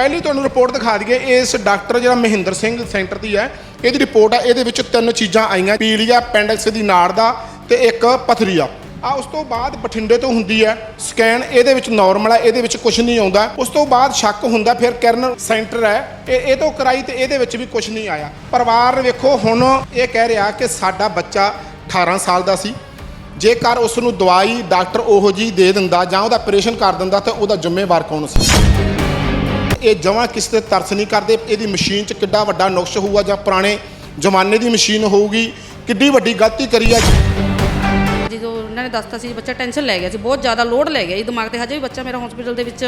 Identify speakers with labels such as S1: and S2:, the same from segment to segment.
S1: ਪਹਿਲੀ ਤੁਹਾਨੂੰ ਰਿਪੋਰਟ ਦਿਖਾ ਦਈਏ, ਇਸ ਡਾਕਟਰ ਜਿਹੜਾ ਮਹਿੰਦਰ ਸਿੰਘ ਸੈਂਟਰ ਦੀ ਹੈ, ਇਹਦੀ ਰਿਪੋਰਟ ਆ, ਇਹਦੇ ਵਿੱਚ ਤਿੰਨ ਚੀਜ਼ਾਂ ਆਈਆਂ, ਪੀਲੀਆ ਪੈਂਡਕਸ ਦੀ ਨਾੜ ਦਾ ਤੇ ਇੱਕ ਪਥਰੀਆ। ਆ ਆ ਉਸ ਤੋਂ ਬਾਅਦ ਬਠਿੰਡੇ ਤੋਂ ਹੁੰਦੀ ਹੈ, ਸਕੈਨ ਇਹਦੇ ਵਿੱਚ ਨਾਰਮਲ ਹੈ ਇਹਦੇ ਵਿੱਚ ਕੁਝ ਨਹੀਂ ਆਉਂਦਾ। ਉਸ ਤੋਂ ਬਾਅਦ ਸ਼ੱਕ ਹੁੰਦਾ, ਫਿਰ ਕਿਰਨ ਸੈਂਟਰ ਹੈ, ਇਹ ਇਹ ਤੋਂ ਕਰਾਈ ਤੇ ਇਹਦੇ ਵਿੱਚ ਵੀ ਕੁਝ ਨਹੀਂ ਆਇਆ। ਪਰਿਵਾਰ ਵੇਖੋ, ਹੁਣ ਇਹ ਕਹਿ ਰਿਹਾ ਕਿ ਸਾਡਾ ਬੱਚਾ 18 ਸਾਲ ਦਾ ਸੀ। ਜੇਕਰ ਉਸ ਨੂੰ ਦਵਾਈ ਡਾਕਟਰ ਉਹੋ ਜੀ ਦੇ ਦਿੰਦਾ ਜਾਂ ਉਹਦਾ ਆਪਰੇਸ਼ਨ ਕਰ ਦਿੰਦਾ, ਤਾਂ ਉਹਦਾ ਜ਼ਿੰਮੇਵਾਰ ਕੌਣ ਸੀ? ਇਹ ਜਮਾਂ ਕਿਸੇ ਤੇ ਤਰਸ ਨਹੀਂ ਕਰਦੇ? ਇਹਦੀ ਮਸ਼ੀਨ 'ਚ ਕਿੱਡਾ ਵੱਡਾ ਨੁਕਸ ਹੋਊਗਾ ਜਾਂ ਪੁਰਾਣੇ ਜ਼ਮਾਨੇ ਦੀ ਮਸ਼ੀਨ ਹੋਊਗੀ? ਕਿੱਡੀ ਵੱਡੀ ਗਲਤੀ ਕਰੀ ਆ
S2: ਜਦੋਂ ਉਹਨਾਂ ਨੇ ਦੱਸਤਾ ਸੀ ਬੱਚਾ ਟੈਨਸ਼ਨ ਲੈ ਗਿਆ ਸੀ, ਬਹੁਤ ਜ਼ਿਆਦਾ ਲੋਡ ਲੈ ਗਿਆ ਜੀ ਦਿਮਾਗ ਤੇ। ਹਜੇ ਵੀ ਬੱਚਾ ਮੇਰਾ ਹਸਪੀਟਲ ਦੇ ਵਿੱਚ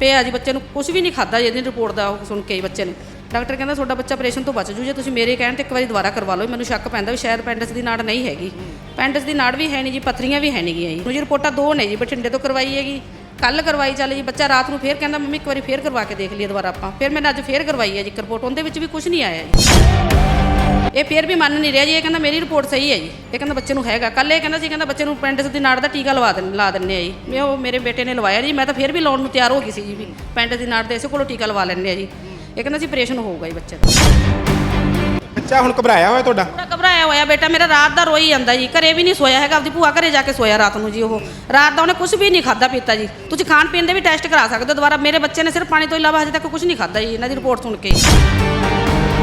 S2: ਪਿਆ ਜੀ, ਬੱਚੇ ਨੂੰ ਕੁਝ ਵੀ ਨਹੀਂ ਖਾਦਾ ਜੀ, ਇਹਦੀ ਰਿਪੋਰਟ ਦਾ ਸੁਣ ਕੇ ਬੱਚੇ ਨੇ। ਡਾਕਟਰ ਕਹਿੰਦਾ, ਤੁਹਾਡਾ ਬੱਚਾ ਆਪਰੇਸ਼ਨ ਤੋਂ ਬਚ ਜੂ ਜੇ ਤੁਸੀਂ ਮੇਰੇ ਕਹਿਣ ਤੇ ਇੱਕ ਵਾਰੀ ਦੁਬਾਰਾ ਕਰਵਾ ਲਓ ਮੈਨੂੰ ਸ਼ੱਕ ਪੈਂਦਾ ਵੀ ਸ਼ਾਇਦ ਪੈਂਡਸ ਦੀ ਨਾੜ ਨਹੀਂ ਹੈਗੀ। ਪੈਂਡਸ ਦੀ ਨਾੜ ਵੀ ਹੈ ਨਹੀਂ ਜੀ, ਪੱਥਰੀਆਂ ਵੀ ਹੈ ਨਹੀਂ ਗੀਆਂ ਜੀ ਰਿਪੋਰਟਾਂ ਦੋ ਨੇ ਜੀ, ਬਠਿੰਡੇ ਤੋਂ ਕਰਵਾਈ ਹੈਗੀ। ਕੱਲ ਕਰਵਾਈ ਚੱਲ ਜੀ ਬੱਚਾ ਰਾਤ ਨੂੰ ਫੇਰ ਕਹਿੰਦਾ ਮੰਮੀ ਇੱਕ ਵਾਰੀ ਫੇਰ ਕਰਵਾ ਕੇ ਦੇਖ ਲਈਏ ਦੁਬਾਰਾ ਆਪਾਂ। ਫਿਰ ਮੈंने ਅੱਜ ਫੇਰ ਕਰਵਾਈ ਹੈ ਜੀ ਰਿਪੋਰਟ ਉਹਦੇ ਵਿੱਚ ਵੀ ਕੁਝ ਨਹੀਂ ਆਇਆ ਜੀ। ਇਹ ਫੇਰ ਵੀ ਮੰਨ ਨਹੀਂ ਰਿਹਾ ਜੀ ਇਹ ਕਹਿੰਦਾ ਮੇਰੀ ਰਿਪੋਰਟ ਸਹੀ ਹੈ ਜੀ। ਇਹ ਕਹਿੰਦਾ ਬੱਚੇ ਨੂੰ ਹੈਗਾ। ਕੱਲ ਇਹ ਕਹਿੰਦਾ ਸੀ ਕਹਿੰਦਾ ਬੱਚੇ ਨੂੰ ਪੈਂਡਸ ਦੀ ਨਾੜ ਦਾ ਟੀਕਾ ਲਵਾ ਦੇਣ ਲਾ ਦਿੰਨੇ ਆ ਜੀ। ਮੈਂ ਉਹ ਮੇਰੇ ਬੇਟੇ ਨੇ ਲਵਾਇਆ ਜੀ ਮੈਂ ਤਾਂ ਫੇਰ ਵੀ ਲਾਉਣ ਨੂੰ ਤਿਆਰ ਹੋ ਗਈ ਸੀ ਜੀ ਪੈਂਡਸ ਦੀ ਨਾੜ ਦੇ ਇਸੇ ਕੋਲੋਂ ਟੀਕਾ ਲਵਾ ਲੈਣੇ ਆ ਜੀ। ਇਹ ਕਹਿੰਦਾ ਸੀ ਆਪਰੇਸ਼ਨ ਹੋਊਗਾ ਜੀ ਬੱਚੇ ਦਾ।
S1: ਬੱਚਾ ਹੁਣ ਘਬਰਾਇਆ ਹੋਇਆ ਤੁਹਾਡਾ?
S2: ਪੂਰਾ ਹੋਇਆ ਬੇਟਾ, ਮੇਰਾ ਰਾਤ ਦਾ ਰੋਈ ਜਾਂਦਾ ਜੀ। ਘਰੇ ਵੀ ਨਹੀਂ ਸੋਇਆ ਹੈਗਾ, ਆਪਦੀ ਭੂਆ ਘਰੇ ਜਾ ਕੇ ਸੋਇਆ ਰਾਤ ਨੂੰ ਜੀ ਉਹ। ਰਾਤ ਦਾ ਉਹਨੇ ਕੁਝ ਵੀ ਨਹੀਂ ਖਾਦਾ ਪੀਤਾ ਜੀ। ਤੁਸੀਂ ਖਾਣ ਪੀਣ ਦੇ ਵੀ ਟੈਸਟ ਕਰਾ ਸਕਦੇ ਹੋ ਦੁਬਾਰਾ। ਮੇਰੇ ਬੱਚੇ ਨੇ ਸਿਰਫ ਪਾਣੀ ਤੋਂ ਇਲਾਵਾ ਹਜੇ ਤੱਕ ਕੁਝ ਨਹੀਂ ਖਾਦਾ ਜੀ, ਇਹਨਾਂ ਦੀ ਰਿਪੋਰਟ ਸੁਣ ਕੇ।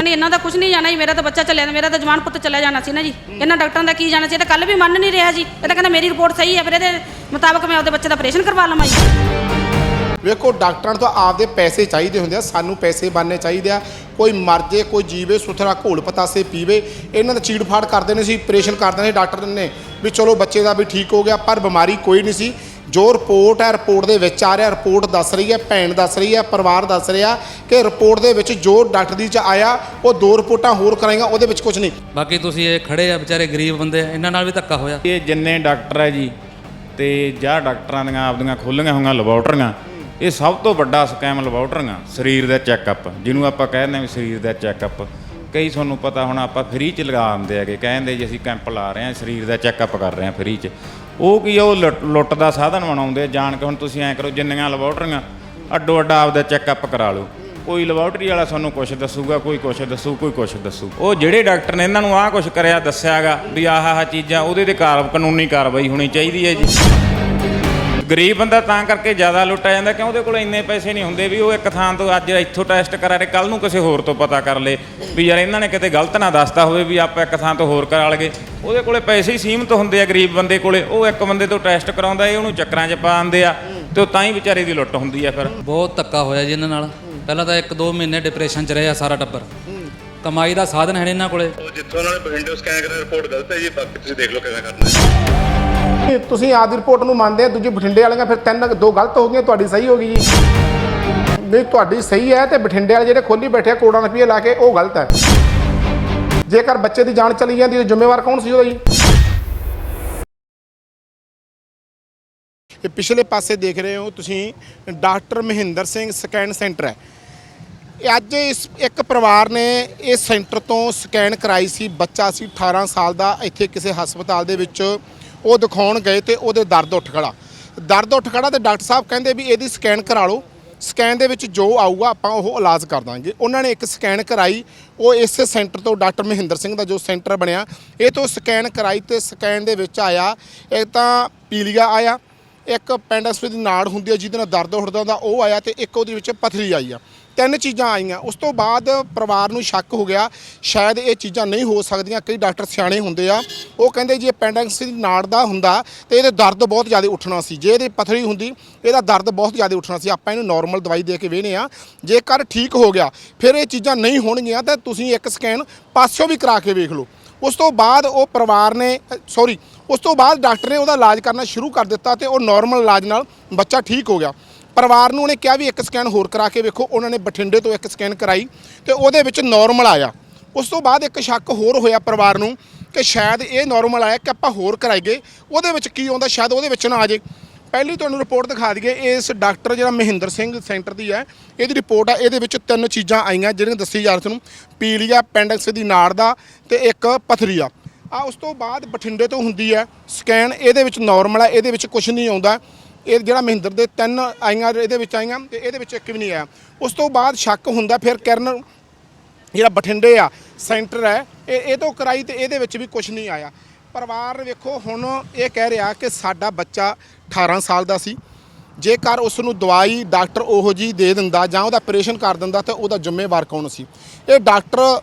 S2: ਨਹੀਂ, ਇਹਨਾਂ ਦਾ ਕੁਝ ਨਹੀਂ ਜਾਣਾ ਜੀ। ਮੇਰਾ ਤਾਂ ਬੱਚਾ ਚੱਲਿਆ, ਮੇਰਾ ਤਾਂ ਜਵਾਨ ਪੁੱਤ ਚੱਲਿਆ ਜਾਣਾ ਸੀ ਨਾ ਜੀ। ਇਹਨਾਂ ਡਾਕਟਰਾਂ ਦਾ ਕੀ ਜਾਣਾ ਸੀ? ਇਹ ਤਾਂ ਕੱਲ ਵੀ ਮੰਨ ਨਹੀਂ ਰਿਹਾ ਜੀ। ਇਹ ਤਾਂ ਕਹਿੰਦਾ ਮੇਰੀ ਰਿਪੋਰਟ ਸਹੀ ਹੈ, ਫਿਰ ਇਹਦੇ ਮੁਤਾਬਕ ਮੈਂ ਆਪਦੇ ਬੱਚੇ ਦਾ ਆਪਰੇਸ਼ਨ ਕਰਵਾ ਲਵਾਂ ਜੀ।
S1: ਵੇਖੋ ਡਾਕਟਰਾਂ ਨੂੰ ਤਾਂ ਆਪਦੇ ਪੈਸੇ ਚਾਹੀਦੇ ਹੁੰਦੇ ਆ ਸਾਨੂੰ ਪੈਸੇ ਬਣਨੇ ਚਾਹੀਦੇ ਆ। ਕੋਈ ਮਰ ਜੇ ਕੋਈ ਜੀਵੇ ਸੁਥਰਾ ਘੋਲ ਪਤਾਸੇ ਪੀਵੇ ਇਹਨਾਂ ਦਾ ਚੀੜ ਫਾੜ ਕਰਦੇ ਨੇ ਸੀ ਆਪਰੇਸ਼ਨ ਕਰਦੇ ਨੇ ਡਾਕਟਰ ਨੇ। ਵੀ ਚਲੋ ਬੱਚੇ ਦਾ ਵੀ ਠੀਕ ਹੋ ਗਿਆ ਪਰ ਬਿਮਾਰੀ ਕੋਈ ਨਹੀਂ ਸੀ। ਜੋ ਰਿਪੋਰਟ ਹੈ ਰਿਪੋਰਟ ਦੇ ਵਿੱਚ ਆ ਰਿਹਾ ਰਿਪੋਰਟ ਦੱਸ ਰਹੀ ਹੈ ਭੈਣ ਦੱਸ ਰਹੀ ਹੈ ਪਰਿਵਾਰ ਦੱਸ ਰਿਹਾ ਕਿ ਰਿਪੋਰਟ ਦੇ ਵਿੱਚ ਜੋ ਡਾਕਟਰ ਦੀ ਚ ਆਇਆ ਉਹ ਦੋ ਰਿਪੋਰਟਾਂ ਹੋਰ ਕਰਾਈਆਂ ਉਹਦੇ ਵਿੱਚ ਕੁਝ ਨਹੀਂ।
S3: ਬਾਕੀ ਤੁਸੀਂ ਇਹ ਖੜੇ ਆ ਵਿਚਾਰੇ ਗਰੀਬ ਬੰਦੇ ਇਹਨਾਂ ਨਾਲ ਵੀ ਧੱਕਾ ਹੋਇਆ।
S4: ਇਹ ਜਿੰਨੇ ਡਾਕਟਰ ਹੈ ਜੀ ਤੇ ਜਾਂ ਡਾਕਟਰਾਂ ਦੀਆਂ ਆਪਦੀਆਂ ਖੋਲੀਆਂ ਹੋਈਆਂ ਲੈਬੋਰਟਰੀਆਂ ਇਹ ਸਭ ਤੋਂ ਵੱਡਾ ਸਕੈਮ ਲੈਬੋਰਟਰੀਆਂ ਸਰੀਰ ਦਾ ਚੈੱਕਅਪ ਜਿਹਨੂੰ ਆਪਾਂ ਕਹਿੰਦੇ ਹਾਂ ਵੀ ਸਰੀਰ ਦਾ ਚੈੱਕਅਪ। ਕਈ ਤੁਹਾਨੂੰ ਪਤਾ ਹੁਣ ਆਪਾਂ ਫ੍ਰੀ ਚ ਲਗਾ ਦਿੰਦੇ ਹੈਗੇ ਕਹਿੰਦੇ ਜੀ ਅਸੀਂ ਕੈਂਪ ਲਾ ਰਹੇ ਹਾਂ ਸਰੀਰ ਦਾ ਚੈੱਕਅਪ ਕਰ ਰਹੇ ਹਾਂ ਫ੍ਰੀ ਚ। ਉਹ ਕੀ ਆ, ਉਹ ਲੁੱਟ- ਲੁੱਟ ਦਾ ਸਾਧਨ ਬਣਾਉਂਦੇ ਆ, ਜਾਣ ਕੇ ਹੁਣ ਤੁਸੀਂ ਐਂ ਕਰੋ ਜਿੰਨੀਆਂ ਲੈਬੋਰਟਰੀਆਂ ਅੱਡੋ ਅੱਡਾ ਆਪਦਾ ਚੈੱਕਅਪ ਕਰਾ ਲਓ। ਕੋਈ ਲੈਬੋਰਟਰੀ ਵਾਲਾ ਤੁਹਾਨੂੰ ਕੁਝ ਦੱਸੂਗਾ ਕੋਈ ਕੁਝ ਦੱਸੂ ਕੋਈ ਕੁਝ ਦੱਸੂ। ਉਹ ਜਿਹੜੇ ਡਾਕਟਰ ਨੇ ਇਹਨਾਂ ਨੂੰ ਆਹ ਕੁਝ ਕਰਿਆ ਦੱਸਿਆਗਾ ਵੀ ਆਹ ਆਹ ਚੀਜ਼ਾਂ ਉਹਦੇ ਤੇ ਕਾਰ ਕਾਨੂੰਨੀ ਕਾਰਵਾਈ ਹੋਣੀ ਚਾਹੀਦੀ ਹੈ ਜੀ। ਗਰੀਬ ਬੰਦਾ ਤਾਂ ਕਰਕੇ ਜ਼ਿਆਦਾ ਲੁੱਟਿਆ ਜਾਂਦਾ ਕਿ ਉਹਦੇ ਕੋਲ ਇੰਨੇ ਪੈਸੇ ਨਹੀਂ ਹੁੰਦੇ ਵੀ ਉਹ ਇੱਕ ਥਾਂ ਤੋਂ ਅੱਜ ਇੱਥੋਂ ਟੈਸਟ ਕਰਾ ਰਹੇ ਕੱਲ ਨੂੰ ਕਿਸੇ ਹੋਰ ਤੋਂ ਪਤਾ ਕਰ ਲੇ ਵੀ ਯਾਰ ਇਹਨਾਂ ਨੇ ਕਿਤੇ ਗਲਤ ਨਾ ਦੱਸਤਾ ਹੋਵੇ ਵੀ ਆਪਾਂ ਇੱਕ ਥਾਂ ਤੋਂ ਹੋਰ ਕਰਾ ਲਗੇ। ਉਹਦੇ ਕੋਲੇ ਪੈਸੇ ਹੀ ਸੀਮਤ ਹੁੰਦੇ ਆ ਗਰੀਬ ਬੰਦੇ ਕੋਲੇ ਉਹ ਇੱਕ ਬੰਦੇ ਤੋਂ ਟੈਸਟ ਕਰਾਉਂਦਾ ਇਹ ਉਹਨੂੰ ਚੱਕਰਾਂ 'ਚ ਪਾ ਦਿੰਦੇ ਆ ਤੇ ਉਹ ਤਾਂ ਹੀ ਵਿਚਾਰੇ ਦੀ ਲੁੱਟ ਹੁੰਦੀ ਆ ਫਿਰ।
S3: ਬਹੁਤ ਧੱਕਾ ਹੋਇਆ ਜੀ ਇਹਨਾਂ ਨਾਲ। ਪਹਿਲਾਂ ਤਾਂ 1-2 ਮਹੀਨੇ ਡਿਪਰੈਸ਼ਨ 'ਚ ਰਿਹਾ ਸਾਰਾ ਟੱਬਰ। ਕਮਾਈ ਦਾ ਸਾਧਨ ਹੈ ਨੀ ਇਹਨਾਂ ਕੋਲੇ।
S5: ਉਹ ਜਿੱਥੋਂ ਉਹਨਾਂ ਨੇ ਵਿੰਡੋ ਸਕੈਨ ਰਿਪੋਰਟ ਗਲਤ ਹੈ ਜੀ ਬਾਕੀ ਤੁਸੀਂ ਦੇਖ ਲਓ ਕਿਵੇਂ ਕਰਨਾ। ਹੈ
S1: ਇਹ ਤੁਸੀਂ ਆਪਦੀ ਰਿਪੋਰਟ ਨੂੰ ਮੰਨਦੇ ਆ, ਦੂਜੀ ਬਠਿੰਡੇ ਵਾਲੀਆਂ, ਫਿਰ ਤਿੰਨ, ਦੋ ਗਲਤ ਹੋ ਗਈਆਂ, ਤੁਹਾਡੀ ਸਹੀ ਹੋ ਗਈ ਜੀ। ਨਹੀਂ, ਤੁਹਾਡੀ ਸਹੀ ਹੈ ਤੇ ਬਠਿੰਡੇ ਵਾਲੇ ਜਿਹੜੇ ਖੋਲੀ ਬੈਠੇ ਆ ਕਰੋੜਾਂ ਰੁਪਏ ਲਾ ਕੇ, ਉਹ ਗਲਤ ਹੈ। ਜੇਕਰ ਬੱਚੇ ਦੀ ਜਾਨ ਚਲੀ ਜਾਂਦੀ, ਤਾਂ ਜ਼ਿੰਮੇਵਾਰ ਕੌਣ ਸੀ ਉਹਦਾ ਜੀ? ਇਹ ਪਿਛਲੇ ਪਾਸੇ ਦੇਖ ਰਹੇ ਹੋ ਤੁਸੀਂ, doctor Mahinder Singh scan centre ਹੈ। ਅੱਜ ਇਸ, ਇੱਕ ਪਰਿਵਾਰ ਨੇ ਇਸ ਸੈਂਟਰ ਤੋਂ ਸਕੈਨ ਕਰਾਈ ਸੀ। ਬੱਚਾ ਸੀ 18 ਸਾਲ ਦਾ, ਇੱਥੇ ਕਿਸੇ ਹਸਪਤਾਲ ਦੇ ਵਿੱਚ ਉਹ ਦਿਖਾਉਣ ਗਏ ਤੇ ਉਹਦੇ ਦਰਦ ਉੱਠ ਖੜਾ। ਦਰਦ ਉੱਠ ਖੜਾ ਤੇ ਡਾਕਟਰ ਸਾਹਿਬ ਕਹਿੰਦੇ ਵੀ ਇਹਦੀ ਸਕੈਨ ਕਰਾ ਲਓ। ਸਕੈਨ ਦੇ ਵਿੱਚ ਜੋ ਆਊਗਾ ਆਪਾਂ ਉਹ ਇਲਾਜ ਕਰ ਦਾਂਗੇ। ਉਹਨਾਂ ਨੇ ਇੱਕ ਸਕੈਨ ਕਰਾਈ। ਉਹ ਇਸੇ ਸੈਂਟਰ ਤੋਂ ਡਾਕਟਰ ਮਹਿੰਦਰ ਸਿੰਘ ਦਾ ਜੋ ਸੈਂਟਰ ਬਣਿਆ, ਇਹ ਤੋਂ ਸਕੈਨ ਕਰਾਈ ਤੇ ਸਕੈਨ ਦੇ ਵਿੱਚ ਆਇਆ। ਇੱਕ ਤਾਂ ਪੀਲੀਆ ਆਇਆ। ਇੱਕ ਪੈਂਡਸਫੀ ਦੀ ਨਾੜ ਹੁੰਦੀ ਹੈ ਜਿਹਦੇ ਨਾਲ ਦਰਦ ਉੱਠਦਾ ਹੁੰਦਾ, ਉਹ ਆਇਆ ਤੇ ਇੱਕ ਉਹਦੇ ਵਿੱਚ ਪਥਰੀ ਆਈ ਆ। ਤਿੰਨ ਚੀਜ਼ਾਂ ਆਈਆਂ। ਉਸ ਤੋਂ ਬਾਅਦ ਪਰਿਵਾਰ ਨੂੰ ਸ਼ੱਕ ਹੋ ਗਿਆ। ਸ਼ਾਇਦ ਇਹ ਚੀਜ਼ਾਂ ਨਹੀਂ ਹੋ ਸਕਦੀਆਂ। ਕਈ ਡਾਕਟਰ ਸਿਆਣੇ ਹੁੰਦੇ ਆ। ਉਹ ਕਹਿੰਦੇ ਜੇ ਪੈਂਡਸਫੀ ਦੀ ਨਾੜ ਦਾ ਹੁੰਦਾ ਤੇ ਇਹਦੇ ਦਰਦ ਬਹੁਤ ਜ਼ਿਆਦਾ ਉੱਠਣਾ ਸੀ। ਜੇ ਇਹਦੀ ਪਥਰੀ ਹੁੰਦੀ, ਇਹਦਾ ਦਰਦ ਬਹੁਤ ਜ਼ਿਆਦਾ ਉੱਠਣਾ ਸੀ। ਆਪਾਂ ਇਹਨੂੰ ਨਾਰਮਲ ਦਵਾਈ ਦੇ ਕੇ ਵੇਹਨੇ ਆ। ਜੇਕਰ ਠੀਕ ਹੋ ਗਿਆ, ਫਿਰ ਇਹ ਚੀਜ਼ਾਂ ਨਹੀਂ ਹੋਣਗੀਆਂ ਤਾਂ ਤੁਸੀਂ ਇੱਕ ਸਕੈਨ ਪਾਸਿਓਂ ਵੀ ਕਰਾ ਕੇ ਵੇਖ ਲਓ। ਉਸ ਤੋਂ ਬਾਅਦ ਉਹ ਪਰਿਵਾਰ ਨੇ ਸੌਰੀ ਉਸ ਤੋਂ ਬਾਅਦ ਡਾਕਟਰ ਨੇ ਉਹਦਾ ਇਲਾਜ ਕਰਨਾ ਸ਼ੁਰੂ ਕਰ ਦਿੱਤਾ ਤੇ ਉਹ ਨਾਰਮਲ ਇਲਾਜ ਨਾਲ ਬੱਚਾ ਠੀਕ ਹੋ ਗਿਆ। ਪਰਿਵਾਰ ਨੂੰ ਉਹਨੇ ਕਿਹਾ ਵੀ ਇੱਕ ਸਕੈਨ ਹੋਰ ਕਰਾ ਕੇ ਵੇਖੋ, ਉਹਨਾਂ ਨੇ ਬਠਿੰਡੇ ਤੋਂ ਇੱਕ ਸਕੈਨ ਕਰਾਈ ਤੇ ਉਹਦੇ ਵਿੱਚ ਨਾਰਮਲ ਆਇਆ। ਉਸ ਤੋਂ ਬਾਅਦ ਇੱਕ ਸ਼ੱਕ ਹੋਰ ਹੋਇਆ ਪਰਿਵਾਰ ਨੂੰ ਕਿ ਸ਼ਾਇਦ ਇਹ ਨਾਰਮਲ ਆਇਆ ਕਿ ਆਪਾਂ ਹੋਰ ਕਰਾਈਏ ਉਹਦੇ ਵਿੱਚ ਕੀ ਆਉਂਦਾ, ਸ਼ਾਇਦ ਉਹਦੇ ਵਿੱਚ ਨਾ ਆ ਜੇ। ਪਹਿਲੀ ਤੁਹਾਨੂੰ ਰਿਪੋਰਟ ਦਿਖਾ ਦਈਏ, ਇਸ ਡਾਕਟਰ ਜਿਹੜਾ ਮਹਿੰਦਰ ਸਿੰਘ ਸੈਂਟਰ ਦੀ ਹੈ, ਇਹਦੀ ਰਿਪੋਰਟ ਆ, ਇਹਦੇ ਵਿੱਚ ਤਿੰਨ ਚੀਜ਼ਾਂ ਆਈਆਂ, ਜਿਹੜੀਆਂ ਦੱਸੀ ਜਾ ਰਹੀ ਤੁਹਾਨੂੰ। ਪੀਲੀਆ ਪੈਂਡਕਸ ਦੀ ਨਾੜ ਦਾ ਤੇ ਇੱਕ ਪਥਰੀ ਆ ਆ ਉਸ ਤੋਂ ਬਾਅਦ ਬਠਿੰਡੇ ਤੋਂ ਹੁੰਦੀ ਹੈ, ਸਕੈਨ ਇਹਦੇ ਵਿੱਚ ਨਾਰਮਲ ਹੈ ਇਹਦੇ ਵਿੱਚ ਕੁਝ ਨਹੀਂ ਆਉਂਦਾ। ਇਹ ਜਿਹੜਾ ਮਹਿੰਦਰ ਦੇ ਤਿੰਨ ਆਈਆਂ ਇਹਦੇ ਵਿੱਚ ਆਈਆਂ ਤੇ ਇਹਦੇ ਵਿੱਚ ਇੱਕ ਵੀ ਨਹੀਂ ਆਇਆ। ਉਸ ਤੋਂ ਬਾਅਦ ਸ਼ੱਕ ਹੁੰਦਾ, ਫਿਰ ਕਿਰਨ ਜਿਹੜਾ ਬਠਿੰਡੇ ਆ, ਸੈਂਟਰ ਹੈ, ਇਹ ਇਹ ਤੋਂ ਕਰਾਈ ਤੇ ਇਹਦੇ ਵਿੱਚ ਵੀ ਕੁਝ ਨਹੀਂ ਆਇਆ। ਪਰਿਵਾਰ ਵੇਖੋ, ਹੁਣ ਇਹ ਕਹਿ ਰਿਹਾ ਕਿ ਸਾਡਾ ਬੱਚਾ 18 ਸਾਲ ਦਾ ਸੀ। ਜੇਕਰ ਉਸ ਨੂੰ ਦਵਾਈ ਡਾਕਟਰ ਉਹੋ ਜੀ ਦੇ ਦਿੰਦਾ ਜਾਂ ਉਹਦਾ ਆਪਰੇਸ਼ਨ ਕਰ ਦਿੰਦਾ ਤਾਂ ਉਹਦਾ ਜ਼ਿੰਮੇਵਾਰ ਕੌਣ ਸੀ? ਇਹ ਡਾਕਟਰ